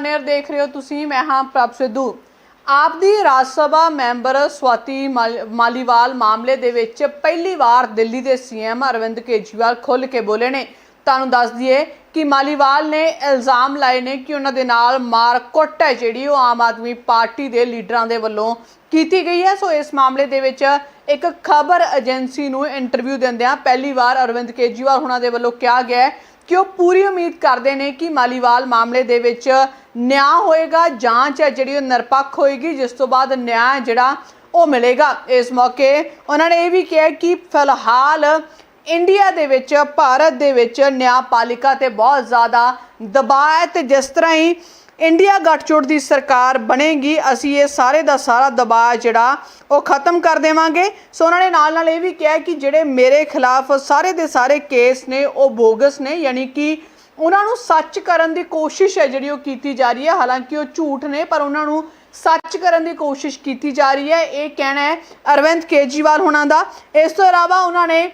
Speaker 1: ਨੇਰ ਦੇਖ ਰਹੇ ਹੋ ਤੁਸੀਂ, ਮੈਂ ਹਾਂ ਪ੍ਰਭ ਸਿੱਧੂ। ਆਪ ਦੀ ਰਾਜ ਸਭਾ ਮੈਂਬਰ ਸਵਾਤੀ ਮਾਲ- ਮਾਲੀਵਾਲ ਮਾਮਲੇ ਦੇ ਵਿੱਚ ਪਹਿਲੀ ਵਾਰ ਦਿੱਲੀ ਦੇ ਸੀਐਮ ਅਰਵਿੰਦ ਕੇਜਰੀਵਾਲ ਖੁੱਲ ਕੇ ਬੋਲੇ ਨੇ। ਤੁਹਾਨੂੰ ਦੱਸ ਦਈਏ ਕਿ ਮਾਲੀਵਾਲ ਨੇ ਇਲਜ਼ਾਮ ਲਾਏ ਨੇ ਕਿ ਉਹਨਾਂ ਦੇ ਨਾਲ ਮਾਰਕੁੱਟ ਹੈ ਜਿਹੜੀ ਉਹ ਆਮ ਆਦਮੀ ਪਾਰਟੀ ਦੇ ਲੀਡਰਾਂ ਦੇ ਵੱਲੋਂ ਕੀਤੀ ਗਈ ਹੈ। ਸੋ ਇਸ ਮਾਮਲੇ ਦੇ ਵਿੱਚ ਇੱਕ ਖਬਰ ਏਜੰਸੀ ਨੂੰ ਇੰਟਰਵਿਊ ਦਿੰਦਿਆਂ ਪਹਿਲੀ ਵਾਰ ਅਰਵਿੰਦ ਕੇਜਰੀਵਾਲ ਉਹਨਾਂ ਦੇ ਵੱਲੋਂ ਕਿਹਾ ਗਿਆ ਕਿ ਉਹ ਪੂਰੀ ਉਮੀਦ ਕਰਦੇ ਨੇ ਕਿ ਮਾਲੀਵਾਲ ਮਾਮਲੇ ਦੇ ਵਿੱਚ ਨਿਆਂ ਹੋਏਗਾ, ਜਾਂਚ ਹੈ ਜਿਹੜੀ ਉਹ ਨਿਰਪੱਖ ਹੋਏਗੀ, ਜਿਸ ਤੋਂ ਬਾਅਦ ਨਿਆਂ ਜਿਹੜਾ ਉਹ ਮਿਲੇਗਾ। ਇਸ ਮੌਕੇ ਉਹਨਾਂ ਨੇ ਇਹ ਵੀ ਕਿਹਾ ਕਿ ਫਿਲਹਾਲ ਇੰਡੀਆ ਦੇ ਵਿੱਚ, ਭਾਰਤ ਦੇ ਵਿੱਚ ਨਿਆਂਪਾਲਿਕਾ ਤੇ ਬਹੁਤ ਜ਼ਿਆਦਾ ਦਬਾਅ ਹੈ ਤੇ ਜਿਸ ਤਰ੍ਹਾਂ ਹੀ ਇੰਡੀਆ ਗੱਠਜੋੜ ਦੀ ਸਰਕਾਰ ਬਣੇਗੀ, ਅਸੀਂ ਇਹ ਸਾਰੇ ਦਾ ਸਾਰਾ ਦਬਾਅ ਜਿਹੜਾ, ਉਹ ਖਤਮ ਕਰ ਦੇਵਾਂਗੇ। ਸੋ ਉਹਨਾਂ ਨੇ ਨਾਲ ਨਾਲ ਇਹ ਵੀ ਕਿਹਾ ਕਿ ਜਿਹੜੇ ਮੇਰੇ ਖਿਲਾਫ ਸਾਰੇ ਦੇ ਸਾਰੇ ਕੇਸ ਨੇ, ਉਹ ਬੋਗਸ ਨੇ, ਯਾਨੀ ਕਿ ਉਹਨਾਂ ਨੂੰ ਸੱਚ ਕਰਨ ਦੀ ਕੋਸ਼ਿਸ਼ ਹੈ ਜਿਹੜੀ ਉਹ ਕੀਤੀ ਜਾ ਰਹੀ ਹੈ। ਹਾਲਾਂਕਿ ਉਹ ਝੂਠ ਨੇ, ਪਰ ਉਹਨਾਂ ਨੂੰ ਸੱਚ ਕਰਨ ਦੀ ਕੋਸ਼ਿਸ਼ ਕੀਤੀ ਜਾ ਰਹੀ ਹੈ। ਇਹ ਕਹਿਣਾ ਹੈ ਅਰਵਿੰਦ ਕੇਜਰੀਵਾਲ ਹੋਣਾ ਦਾ। ਇਸ ਤੋਂ ਇਲਾਵਾ ਉਹਨਾਂ ਨੇ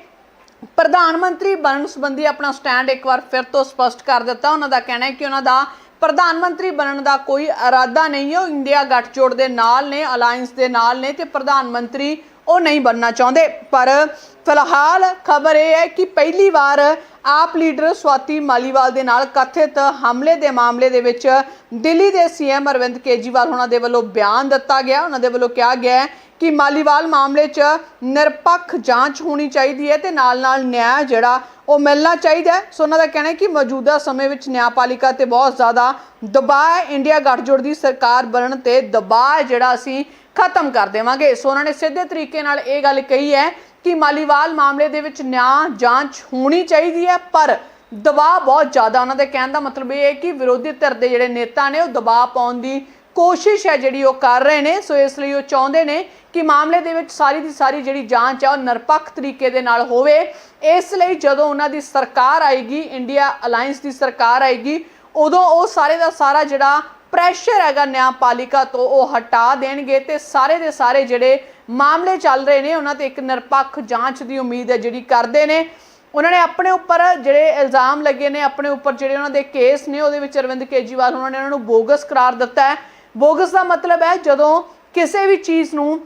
Speaker 1: ਪ੍ਰਧਾਨ ਮੰਤਰੀ ਬਣਨ ਸੰਬੰਧੀ ਆਪਣਾ ਸਟੈਂਡ ਇੱਕ ਵਾਰ ਫਿਰ ਤੋਂ ਸਪਸ਼ਟ ਕਰ ਦਿੱਤਾ। ਉਹਨਾਂ ਦਾ ਕਹਿਣਾ ਹੈ ਕਿ ਉਹਨਾਂ ਦਾ ਪ੍ਰਧਾਨ ਮੰਤਰੀ ਬਣਨ ਦਾ ਕੋਈ ਇਰਾਦਾ ਨਹੀਂ ਹੈ। ਉਹ ਇੰਡੀਆ ਗੱਠਜੋੜ ਦੇ ਨਾਲ ਨੇ ਅਲਾਈਅੰਸ ਦੇ ਨਾਲ ਨੇ ਤੇ ਪ੍ਰਧਾਨ ਮੰਤਰੀ ਉਹ ਨਹੀਂ ਬਣਨਾ ਚਾਹੁੰਦੇ। ਪਰ ਫਿਲਹਾਲ ਖਬਰ ਇਹ ਹੈ ਕਿ ਪਹਿਲੀ ਵਾਰ ਆਪ ਲੀਡਰ ਸਵਾਤੀ ਮਾਲੀਵਾਲ ਦੇ ਨਾਲ ਕਥਿਤ ਹਮਲੇ ਦੇ ਮਾਮਲੇ ਦੇ ਵਿੱਚ ਦਿੱਲੀ ਦੇ ਸੀਐਮ ਅਰਵਿੰਦ ਕੇਜਰੀਵਾਲ ਉਹਨਾਂ ਦੇ ਵੱਲੋਂ ਬਿਆਨ ਦਿੱਤਾ ਗਿਆ। ਉਹਨਾਂ ਦੇ ਵੱਲੋਂ ਕਿਹਾ ਗਿਆ ਹੈ ਕਿ ਮਾਲੀਵਾਲ ਮਾਮਲੇ 'ਚ ਨਿਰਪੱਖ ਜਾਂਚ ਹੋਣੀ ਚਾਹੀਦੀ ਹੈ ਤੇ ਨਾਲ-ਨਾਲ ਨਿਆਂ ਜਿਹੜਾ ਉਹ ਮਿਲਣਾ ਚਾਹੀਦਾ ਸੋ ਉਹਨਾਂ ਦਾ ਕਹਿਣਾ ਹੈ ਕਿ ਮੌਜੂਦਾ ਸਮੇਂ ਵਿੱਚ ਨਿਆਂਪਾਲਿਕਾ ਤੇ ਬਹੁਤ ਜ਼ਿਆਦਾ ਦਬਾਅ ਇੰਡੀਆ ਗੱਠਜੋੜ ਦੀ ਸਰਕਾਰ ਬਣਨ ਤੇ ਦਬਾਅ ਜਿਹੜਾ ਅਸੀਂ ਖਤਮ ਕਰ ਦੇਵਾਂਗੇ। ਸੋ ਉਹਨਾਂ ਨੇ ਸਿੱਧੇ ਤਰੀਕੇ ਨਾਲ ਇਹ ਗੱਲ ਕਹੀ ਹੈ ਕਿ ਮਾਲੀਵਾਲ ਮਾਮਲੇ ਦੇ ਵਿੱਚ ਨਿਆਂ ਜਾਂਚ ਹੋਣੀ ਚਾਹੀਦੀ ਹੈ? ਪਰ ਦਬਾਅ ਬਹੁਤ ਜ਼ਿਆਦਾ। ਉਹਨਾਂ ਦੇ ਕਹਿਣ ਦਾ ਮਤਲਬ ਇਹ ਹੈ ਕਿ ਵਿਰੋਧੀ ਧਿਰ ਦੇ ਜਿਹੜੇ ਨੇਤਾ ਨੇ, ਉਹ ਦਬਾਅ ਪਾਉਣ ਦੀ ਕੋਸ਼ਿਸ਼ ਹੈ ਜਿਹੜੀ ਉਹ ਕਰ ਰਹੇ ਨੇ। ਸੋ ਇਸ ਲਈ ਉਹ ਚਾਹੁੰਦੇ ਨੇ ਕਿ ਮਾਮਲੇ ਦੇ ਵਿੱਚ ਸਾਰੀ ਦੀ ਸਾਰੀ ਜਿਹੜੀ ਜਾਂਚ ਹੈ ਉਹ ਨਿਰਪੱਖ ਤਰੀਕੇ ਦੇ ਨਾਲ ਹੋਵੇ। ਇਸ ਲਈ ਜਦੋਂ ਉਹਨਾਂ ਦੀ ਸਰਕਾਰ ਆਏਗੀ, ਇੰਡੀਆ ਅਲਾਈਅੰਸ ਦੀ ਸਰਕਾਰ ਆਏਗੀ, ਉਦੋਂ ਉਹ ਸਾਰੇ ਦਾ ਸਾਰਾ ਜਿਹੜਾ ਪ੍ਰੈਸ਼ਰ ਹੈਗਾ ਨਿਆਂਪਾਲਿਕਾ ਤੋਂ, ਉਹ ਹਟਾ ਦੇਣਗੇ ਤੇ ਸਾਰੇ ਦੇ ਸਾਰੇ ਜਿਹੜੇ ਮਾਮਲੇ ਚੱਲ ਰਹੇ ਨੇ, ਉਹਨਾਂ ਤੇ ਇੱਕ ਨਿਰਪੱਖ ਜਾਂਚ ਦੀ ਉਮੀਦ ਹੈ ਜਿਹੜੀ ਕਰਦੇ ਨੇ। ਉਹਨਾਂ ਨੇ ਆਪਣੇ ਉੱਪਰ ਜਿਹੜੇ ਇਲਜ਼ਾਮ ਲੱਗੇ ਨੇ, ਆਪਣੇ ਉੱਪਰ ਜਿਹੜੇ ਉਹਨਾਂ ਦੇ ਕੇਸ ਨੇ, ਉਹਦੇ ਵਿੱਚ ਅਰਵਿੰਦ ਕੇਜਰੀਵਾਲ ਉਹਨਾਂ ਨੇ, ਉਹਨਾਂ ਨੂੰ ਬੋਗਸ ਕਰਾਰ ਦਿੱਤਾ ਹੈ। ਬੋਗਸ ਦਾ ਮਤਲਬ ਹੈ, ਜਦੋਂ ਕਿਸੇ ਵੀ ਚੀਜ਼ ਨੂੰ,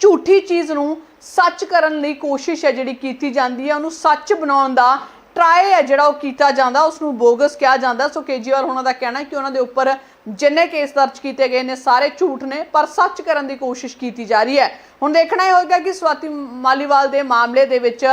Speaker 1: ਝੂਠੀ ਚੀਜ਼ ਨੂੰ ਸੱਚ ਕਰਨ ਲਈ ਕੋਸ਼ਿਸ਼ ਹੈ ਜਿਹੜੀ ਕੀਤੀ ਜਾਂਦੀ ਹੈ, ਉਹਨੂੰ ਸੱਚ ਬਣਾਉਣ ਦਾ ਟਰਾਈ ਹੈ ਜਿਹੜਾ ਉਹ ਕੀਤਾ ਜਾਂਦਾ ਉਸ ਨੂੰ ਬੋਗਸ ਕਿਹਾ ਜਾਂਦਾ। ਸੋ ਕੇਜਰੀਵਾਲ ਉਹਨਾਂ ਦਾ ਕਹਿਣਾ ਹੈ ਕਿ ਉਹਨਾਂ ਦੇ ਉੱਪਰ ਜਿੰਨੇ ਕੇਸ ਦਰਜ ਕੀਤੇ ਗਏ ਨੇ, ਸਾਰੇ ਝੂਠ ਨੇ, ਪਰ ਸੱਚ ਕਰਨ ਦੀ ਕੋਸ਼ਿਸ਼ ਕੀਤੀ ਜਾ ਰਹੀ ਹੈ। ਹੁਣ ਦੇਖਣਾ ਇਹ ਹੋਏਗਾ ਕਿ ਸਵਾਤੀ ਮਾਲੀਵਾਲ ਦੇ ਮਾਮਲੇ ਦੇ ਵਿੱਚ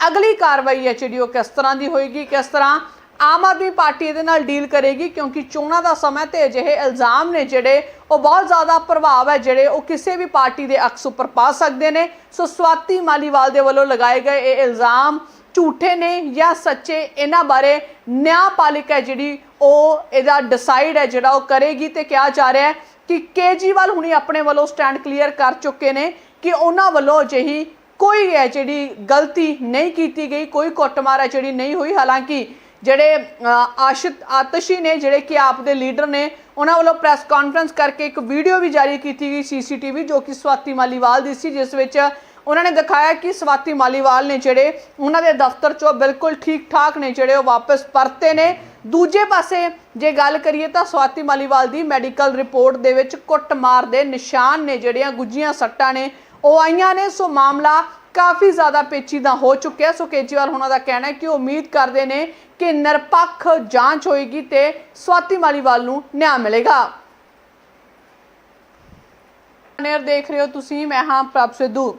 Speaker 1: ਅਗਲੀ ਕਾਰਵਾਈ ਹੈ ਜਿਹੜੀ ਉਹ ਕਿਸ ਤਰ੍ਹਾਂ ਦੀ ਹੋਏਗੀ, ਕਿਸ ਤਰ੍ਹਾਂ ਆਮ ਆਦਮੀ ਪਾਰਟੀ ਇਹਦੇ ਨਾਲ ਡੀਲ ਕਰੇਗੀ, ਕਿਉਂਕਿ ਚੋਣਾਂ ਦਾ ਸਮਾਂ ਤੇ ਅਜਿਹੇ ਇਲਜ਼ਾਮ ਨੇ ਜਿਹੜੇ ਉਹ ਬਹੁਤ ਜ਼ਿਆਦਾ ਪ੍ਰਭਾਵ ਹੈ, ਜਿਹੜੇ ਉਹ ਕਿਸੇ ਵੀ ਪਾਰਟੀ ਦੇ ਅਕਸ ਉੱਪਰ ਪਾ ਸਕਦੇ ਨੇ। ਸੋ ਸਵਾਤੀ ਮਾਲੀਵਾਲ ਦੇ ਵੱਲੋਂ ਲਗਾਏ ਗਏ ਇਹ ਇਲਜ਼ਾਮ ਝੂਠੇ ਨੇ ਜਾਂ ਸੱਚੇ ਇਹਨਾਂ ਬਾਰੇ ਨਿਆਂਪਾਲਿਕਾ ਹੈ ਜਿਹੜੀ ਉਹ ਇਹਦਾ ਡਿਸਾਈਡ ਹੈ ਜਿਹੜਾ ਉਹ ਕਰੇਗੀ ਤੇ ਕਿਹਾ ਜਾ ਰਿਹਾ ਹੈ ਕਿ ਕੇਜੀਵਾਲ ਹੁਣੀ ਆਪਣੇ ਵੱਲੋਂ ਸਟੈਂਡ ਕਲੀਅਰ ਕਰ ਚੁੱਕੇ ਨੇ ਕਿ ਉਹਨਾਂ ਵੱਲੋਂ ਅਜਿਹੀ ਕੋਈ ਹੈ ਜਿਹੜੀ ਗਲਤੀ ਨਹੀਂ ਕੀਤੀ ਗਈ ਕੋਈ ਕੁੱਟਮਾਰ ਹੈ ਜਿਹੜੀ ਨਹੀਂ ਹੋਈ। ਹਾਲਾਂਕਿ ਜਿਹੜੇ ਅ, ਆਸ਼ਿਤ ਆਤਸ਼ੀ ਨੇ ਜਿਹੜੇ ਕਿ ਆਪ ਦੇ ਲੀਡਰ ਨੇ ਉਹਨਾਂ ਵੱਲੋਂ ਪ੍ਰੈਸ ਕਾਨਫਰੰਸ ਕਰਕੇ ਇੱਕ ਵੀਡੀਓ ਵੀ ਜਾਰੀ ਕੀਤੀ ਗਈ ਸੀਸੀਟੀਵੀ ਜੋ ਕਿ ਸਵਾਤੀ ਮਾਲੀਵਾਲ ਦੀ ਸੀ ਜਿਸ ਵਿੱਚ ਉਹਨਾਂ ਨੇ ਦਿਖਾਇਆ ਕਿ ਸਵਾਤੀ ਮਾਲੀਵਾਲ ਨੇ ਜਿਹੜੇ ਉਹਨਾਂ ਦੇ ਦਫ਼ਤਰ ਚੋਂ ਬਿਲਕੁਲ ਠੀਕ ਠਾਕ ਨੇ ਜਿਹੜੇ ਉਹ ਵਾਪਸ ਪਰਤੇ ਨੇ। ਦੂਜੇ ਪਾਸੇ ਜੇ ਗੱਲ ਕਰੀਏ ਤਾਂ ਸਵਾਤੀ ਮਾਲੀਵਾਲ ਦੀ ਮੈਡੀਕਲ ਰਿਪੋਰਟ ਦੇ ਵਿੱਚ ਕੁੱਟਮਾਰ ਦੇ ਨਿਸ਼ਾਨ ਨੇ ਜਿਹੜੀਆਂ ਗੁੱਜੀਆਂ ਸੱਟਾਂ ਨੇ, ਉਹ ਆਈਆਂ ਨੇ। ਸੋ ਮਾਮਲਾ ਕਾਫੀ ਜ਼ਿਆਦਾ ਪੇਚੀਦਾ ਹੋ ਚੁੱਕਿਆ। ਸੋ ਕੇਜਰੀਵਾਲ ਉਹਨਾਂ ਦਾ ਕਹਿਣਾ ਹੈ ਕਿ ਉਹ ਉਮੀਦ ਕਰਦੇ ਨੇ ਕਿ ਨਿਰਪੱਖ ਜਾਂਚ ਹੋਏਗੀ ਤੇ ਸਵਾਤੀ ਮਾਲੀਵਾਲ ਨੂੰ ਨਿਆਂ ਮਿਲੇਗਾ। ਨੇਰ ਦੇਖ ਰਹੇ ਹੋ ਤੁਸੀਂ, ਮੈਂ ਹਾਂ ਪ੍ਰਭ ਸਿੱਧੂ।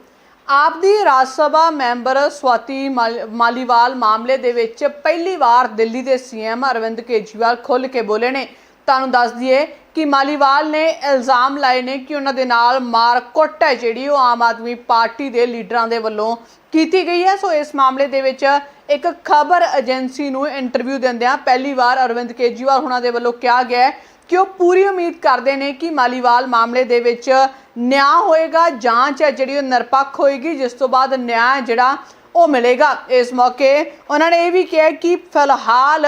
Speaker 1: ਆਪ ਦੀ ਰਾਜ ਸਭਾ ਮੈਂਬਰ ਸਵਾਤੀ ਮਾਲ- ਮਾਲੀਵਾਲ ਮਾਮਲੇ ਦੇ ਵਿੱਚ ਪਹਿਲੀ ਵਾਰ ਦਿੱਲੀ ਦੇ ਸੀਐਮ ਅਰਵਿੰਦ ਕੇਜਰੀਵਾਲ ਖੁੱਲ੍ਹ ਕੇ ਬੋਲੇ ਨੇ। ਤੁਹਾਨੂੰ ਦੱਸ ਦਈਏ ਕਿ ਮਾਲੀਵਾਲ ਨੇ ਇਲਜ਼ਾਮ ਲਾਏ ਨੇ ਕਿ ਉਹਨਾਂ ਦੇ ਨਾਲ ਮਾਰ ਕੁੱਟ ਹੈ ਜਿਹੜੀ ਉਹ ਆਮ ਆਦਮੀ ਪਾਰਟੀ ਦੇ ਲੀਡਰਾਂ ਦੇ ਵੱਲੋਂ ਕੀਤੀ ਗਈ ਹੈ। ਸੋ ਇਸ ਮਾਮਲੇ ਦੇ ਵਿੱਚ ਇੱਕ ਖਬਰ ਏਜੰਸੀ ਨੂੰ ਇੰਟਰਵਿਊ ਦਿੰਦਿਆਂ ਪਹਿਲੀ ਵਾਰ ਅਰਵਿੰਦ ਕੇਜਰੀਵਾਲ ਉਹਨਾਂ ਦੇ ਵੱਲੋਂ ਕਿਹਾ ਗਿਆ ਕਿ ਉਹ ਪੂਰੀ ਉਮੀਦ ਕਰਦੇ ਨੇ ਕਿ ਮਾਲੀਵਾਲ ਮਾਮਲੇ ਦੇ ਵਿੱਚ ਨਿਆਂ ਹੋਏਗਾ, ਜਾਂਚ ਹੈ ਜਿਹੜੀ ਉਹ ਨਿਰਪੱਖ ਹੋਏਗੀ, ਜਿਸ ਤੋਂ ਬਾਅਦ ਨਿਆਂ ਜਿਹੜਾ ਉਹ ਮਿਲੇਗਾ। ਇਸ ਮੌਕੇ ਉਹਨਾਂ ਨੇ ਇਹ ਵੀ ਕਿਹਾ ਕਿ ਫਿਲਹਾਲ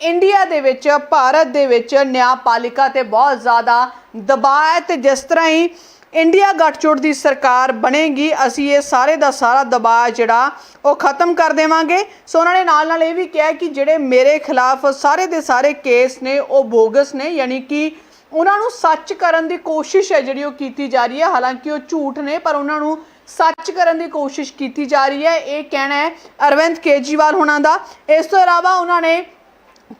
Speaker 1: ਇੰਡੀਆ ਦੇ ਵਿੱਚ, ਭਾਰਤ ਦੇ ਵਿੱਚ ਨਿਆਂਪਾਲਿਕਾ ਤੇ ਬਹੁਤ ਜ਼ਿਆਦਾ ਦਬਾਅ ਹੈ ਤੇ ਜਿਸ ਤਰ੍ਹਾਂ ਹੀ ਇੰਡੀਆ ਗੱਠਜੋੜ ਦੀ ਸਰਕਾਰ ਬਣੇਗੀ, ਅਸੀਂ ਇਹ ਸਾਰੇ ਦਾ ਸਾਰਾ ਦਬਾਅ ਜਿਹੜਾ ਉਹ ਖਤਮ ਕਰ ਦੇਵਾਂਗੇ। ਸੋ ਉਹਨਾਂ ਨੇ ਨਾਲ ਨਾਲ ਇਹ ਵੀ ਕਿਹਾ ਕਿ ਜਿਹੜੇ ਮੇਰੇ ਖਿਲਾਫ ਸਾਰੇ ਦੇ ਸਾਰੇ ਕੇਸ ਨੇ, ਉਹ ਬੋਗਸ ਨੇ, ਯਾਨੀ ਕਿ ਉਹਨਾਂ ਨੂੰ ਸੱਚ ਕਰਨ ਦੀ ਕੋਸ਼ਿਸ਼ ਹੈ ਜਿਹੜੀ ਉਹ ਕੀਤੀ ਜਾ ਰਹੀ ਹੈ। ਹਾਲਾਂਕਿ ਉਹ ਝੂਠ ਨੇ, ਪਰ ਉਹਨਾਂ ਨੂੰ ਸੱਚ ਕਰਨ ਦੀ ਕੋਸ਼ਿਸ਼ ਕੀਤੀ ਜਾ ਰਹੀ ਹੈ। ਇਹ ਕਹਿਣਾ ਹੈ ਅਰਵਿੰਦ ਕੇਜਰੀਵਾਲ ਹੋਣਾ ਦਾ। ਇਸ ਤੋਂ ਇਲਾਵਾ ਉਹਨਾਂ ਨੇ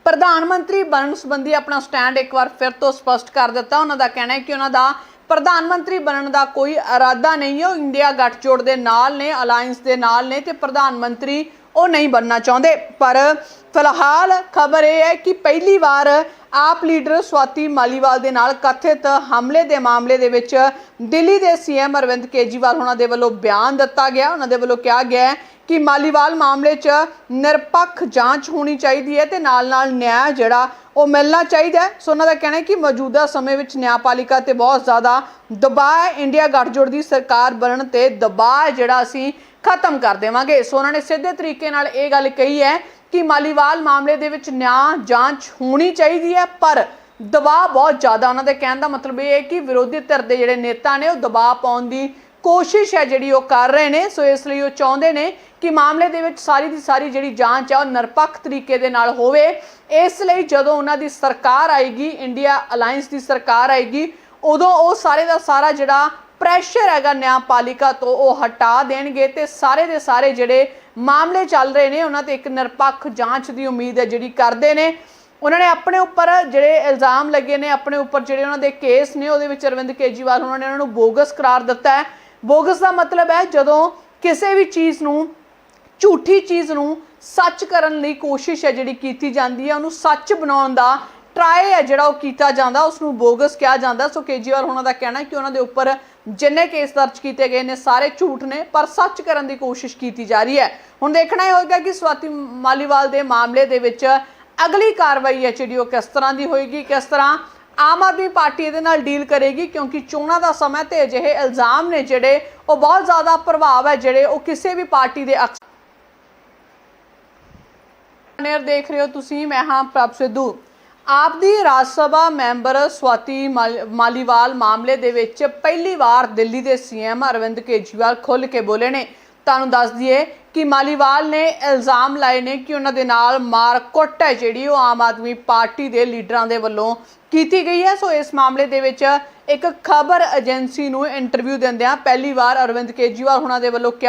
Speaker 1: ਪ੍ਰਧਾਨ ਮੰਤਰੀ ਬਣਨ ਸੰਬੰਧੀ ਆਪਣਾ ਸਟੈਂਡ ਇੱਕ ਵਾਰ ਫਿਰ ਤੋਂ ਸਪਸ਼ਟ ਕਰ ਦਿੱਤਾ। ਉਹਨਾਂ ਦਾ ਕਹਿਣਾ ਹੈ ਕਿ ਉਹਨਾਂ ਦਾ ਪ੍ਰਧਾਨ ਮੰਤਰੀ ਬਣਨ ਦਾ ਕੋਈ ਇਰਾਦਾ ਨਹੀਂ ਹੈ। ਉਹ ਇੰਡੀਆ ਗੱਠਜੋੜ ਦੇ ਨਾਲ ਨੇ ਅਲਾਈਅੰਸ ਦੇ ਨਾਲ ਨੇ ਤੇ ਪ੍ਰਧਾਨ ਮੰਤਰੀ ਉਹ ਨਹੀਂ ਬਣਨਾ ਚਾਹੁੰਦੇ। ਪਰ ਫਿਲਹਾਲ ਖਬਰ ਇਹ ਹੈ ਕਿ ਪਹਿਲੀ ਵਾਰ ਆਪ ਲੀਡਰ ਸਵਾਤੀ ਮਾਲੀਵਾਲ ਦੇ ਨਾਲ ਕਥਿਤ ਹਮਲੇ ਦੇ ਮਾਮਲੇ ਦੇ ਵਿੱਚ ਦਿੱਲੀ ਦੇ ਸੀਐਮ ਅਰਵਿੰਦ ਕੇਜਰੀਵਾਲ ਉਹਨਾਂ ਦੇ ਵੱਲੋਂ ਬਿਆਨ ਦਿੱਤਾ ਗਿਆ। ਉਹਨਾਂ ਦੇ ਵੱਲੋਂ ਕਿਹਾ ਗਿਆ ਹੈ ਕਿ ਮਾਲੀਵਾਲ ਮਾਮਲੇ 'ਚ ਨਿਰਪੱਖ ਜਾਂਚ ਹੋਣੀ ਚਾਹੀਦੀ ਹੈ ਤੇ ਨਾਲ-ਨਾਲ ਨਿਆਂ ਜਿਹੜਾ ਉਹ ਮਿਲਣਾ ਚਾਹੀਦਾ ਹੈ। ਸੋ ਉਹਨਾਂ ਦਾ ਕਹਿਣਾ ਹੈ ਕਿ ਮੌਜੂਦਾ ਸਮੇਂ ਵਿੱਚ ਨਿਆਂਪਾਲਿਕਾ ਤੇ ਬਹੁਤ ਜ਼ਿਆਦਾ ਦਬਾਅ ਇੰਡੀਆ ਗੱਠਜੋੜ ਦੀ ਸਰਕਾਰ ਬਣਨ ਤੇ ਦਬਾਅ ਜਿਹੜਾ ਅਸੀਂ ਖਤਮ ਕਰ ਦੇਵਾਂਗੇ। ਸੋ ਉਹਨਾਂ ਨੇ ਸਿੱਧੇ ਤਰੀਕੇ ਨਾਲ ਇਹ ਗੱਲ ਕਹੀ ਹੈ ਕਿ ਮਾਲੀਵਾਲ ਮਾਮਲੇ ਦੇ ਵਿੱਚ ਨਿਆਂ ਜਾਂਚ ਹੋਣੀ ਚਾਹੀਦੀ ਹੈ, ਪਰ ਦਬਾਅ ਬਹੁਤ ਜ਼ਿਆਦਾ ਉਹਨਾਂ ਦੇ ਕਹਿਣ ਦਾ ਮਤਲਬ ਇਹ ਹੈ ਕਿ ਵਿਰੋਧੀ ਧਿਰ ਦੇ ਜਿਹੜੇ ਨੇਤਾ ਨੇ, ਉਹ ਦਬਾਅ ਪਾਉਣ ਦੀ ਕੋਸ਼ਿਸ਼ ਹੈ ਜਿਹੜੀ ਉਹ ਕਰ ਰਹੇ ਨੇ। ਸੋ ਇਸ ਲਈ ਉਹ ਚਾਹੁੰਦੇ ਨੇ ਕਿ ਮਾਮਲੇ ਦੇ ਵਿੱਚ ਸਾਰੀ ਦੀ ਸਾਰੀ ਜਿਹੜੀ ਜਾਂਚ ਹੈ ਉਹ ਨਿਰਪੱਖ ਤਰੀਕੇ ਦੇ ਨਾਲ ਹੋਵੇ। ਇਸ ਲਈ ਜਦੋਂ ਉਹਨਾਂ ਦੀ ਸਰਕਾਰ ਆਏਗੀ, ਇੰਡੀਆ ਅਲਾਈਅੰਸ ਦੀ ਸਰਕਾਰ ਆਏਗੀ, ਉਦੋਂ ਉਹ ਸਾਰੇ ਦਾ ਸਾਰਾ ਜਿਹੜਾ ਪ੍ਰੈਸ਼ਰ ਹੈਗਾ ਨਿਆਂਪਾਲਿਕਾ ਤੋਂ, ਉਹ ਹਟਾ ਦੇਣਗੇ ਤੇ ਸਾਰੇ ਦੇ ਸਾਰੇ ਜਿਹੜੇ ਮਾਮਲੇ ਚੱਲ ਰਹੇ ਨੇ, ਉਹਨਾਂ ਤੇ ਇੱਕ ਨਿਰਪੱਖ ਜਾਂਚ ਦੀ ਉਮੀਦ ਹੈ ਜਿਹੜੀ ਕਰਦੇ ਨੇ। ਉਹਨਾਂ ਨੇ ਆਪਣੇ ਉੱਪਰ ਜਿਹੜੇ ਇਲਜ਼ਾਮ ਲੱਗੇ ਨੇ, ਆਪਣੇ ਉੱਪਰ ਜਿਹੜੇ ਉਹਨਾਂ ਦੇ ਕੇਸ ਨੇ, ਉਹਦੇ ਵਿੱਚ ਅਰਵਿੰਦ ਕੇਜਰੀਵਾਲ, ਉਹਨਾਂ ਨੇ ਉਹਨਾਂ ਨੂੰ ਬੋਗਸ ਕਰਾਰ ਦਿੱਤਾ ਹੈ। ਬੋਗਸ ਦਾ ਮਤਲਬ ਹੈ, ਜਦੋਂ ਕਿਸੇ ਵੀ ਚੀਜ਼ ਨੂੰ, ਝੂਠੀ ਚੀਜ਼ ਨੂੰ ਸੱਚ ਕਰਨ ਲਈ ਕੋਸ਼ਿਸ਼ ਹੈ ਜਿਹੜੀ ਕੀਤੀ ਜਾਂਦੀ ਹੈ, ਉਹਨੂੰ ਸੱਚ ਬਣਾਉਣ ਦਾ ਟਰਾਈ ਹੈ ਜਿਹੜਾ ਉਹ ਕੀਤਾ ਜਾਂਦਾ ਉਸ ਨੂੰ ਬੋਗਸ ਕਿਹਾ ਜਾਂਦਾ। ਸੋ ਕੇਜਰੀਵਾਲ ਉਹਨਾਂ ਦਾ ਕਹਿਣਾ ਹੈ ਕਿ ਉਹਨਾਂ ਦੇ ਉੱਪਰ ਜਿੰਨੇ ਕੇਸ ਦਰਜ ਕੀਤੇ ਗਏ ਨੇ, ਸਾਰੇ ਝੂਠ ਨੇ, ਪਰ ਸੱਚ ਕਰਨ ਦੀ ਕੋਸ਼ਿਸ਼ ਕੀਤੀ ਜਾ ਰਹੀ ਹੈ। ਹੁਣ ਦੇਖਣਾ ਇਹ ਹੋਏਗਾ ਕਿ ਸਵਾਤੀ ਮਾਲੀਵਾਲ ਦੇ ਮਾਮਲੇ ਦੇ ਵਿੱਚ ਅਗਲੀ ਕਾਰਵਾਈ ਹੈ ਜਿਹੜੀ ਉਹ ਕਿਸ ਤਰ੍ਹਾਂ ਦੀ ਹੋਏਗੀ, ਕਿਸ ਤਰ੍ਹਾਂ ਆਮ ਆਦਮੀ ਪਾਰਟੀ ਇਹਦੇ ਨਾਲ ਡੀਲ ਕਰੇਗੀ, ਕਿਉਂਕਿ ਚੋਣਾਂ ਦਾ ਸਮਾਂ ਤੇ ਅਜਿਹੇ ਇਲਜ਼ਾਮ ਨੇ ਜਿਹੜੇ ਉਹ ਬਹੁਤ ਜ਼ਿਆਦਾ ਪ੍ਰਭਾਵ ਹੈ, ਜਿਹੜੇ ਉਹ ਕਿਸੇ ਵੀ ਪਾਰਟੀ ਦੇ ਅਕਸ ਦੇਖ ਰਹੇ ਹੋ ਤੁਸੀਂ, ਮੈਂ ਹਾਂ ਪ੍ਰਭ ਸਿੱਧੂ। ਆਪ ਦੀ ਰਾਜ ਸਭਾ ਮੈਂਬਰ ਸਵਾਤੀ ਮਾਲ- ਮਾਲੀਵਾਲ ਮਾਮਲੇ ਦੇ ਵਿੱਚ ਪਹਿਲੀ ਵਾਰ ਦਿੱਲੀ ਦੇ ਸੀਐਮ ਅਰਵਿੰਦ ਕੇਜਰੀਵਾਲ ਖੁੱਲ੍ਹ ਕੇ ਬੋਲੇ ਨੇ। ਤੁਹਾਨੂੰ ਦੱਸ ਦਈਏ ਕਿ ਮਾਲੀਵਾਲ ਨੇ ਇਲਜ਼ਾਮ ਲਾਏ ਨੇ ਕਿ ਉਹਨਾਂ ਦੇ ਨਾਲ ਮਾਰਕੁੱਟ ਹੈ ਜਿਹੜੀ ਉਹ ਆਮ ਆਦਮੀ ਪਾਰਟੀ ਦੇ ਲੀਡਰਾਂ ਦੇ ਵੱਲੋਂ ਕੀਤੀ ਗਈ ਹੈ। ਸੋ ਇਸ ਮਾਮਲੇ ਦੇ ਵਿੱਚ ਇੱਕ ਖਬਰ ਏਜੰਸੀ ਨੂੰ ਇੰਟਰਵਿਊ ਦਿੰਦਿਆਂ ਪਹਿਲੀ ਵਾਰ ਅਰਵਿੰਦ ਕੇਜਰੀਵਾਲ ਉਹਨਾਂ ਦੇ ਵੱਲੋਂ ਕਿਹਾ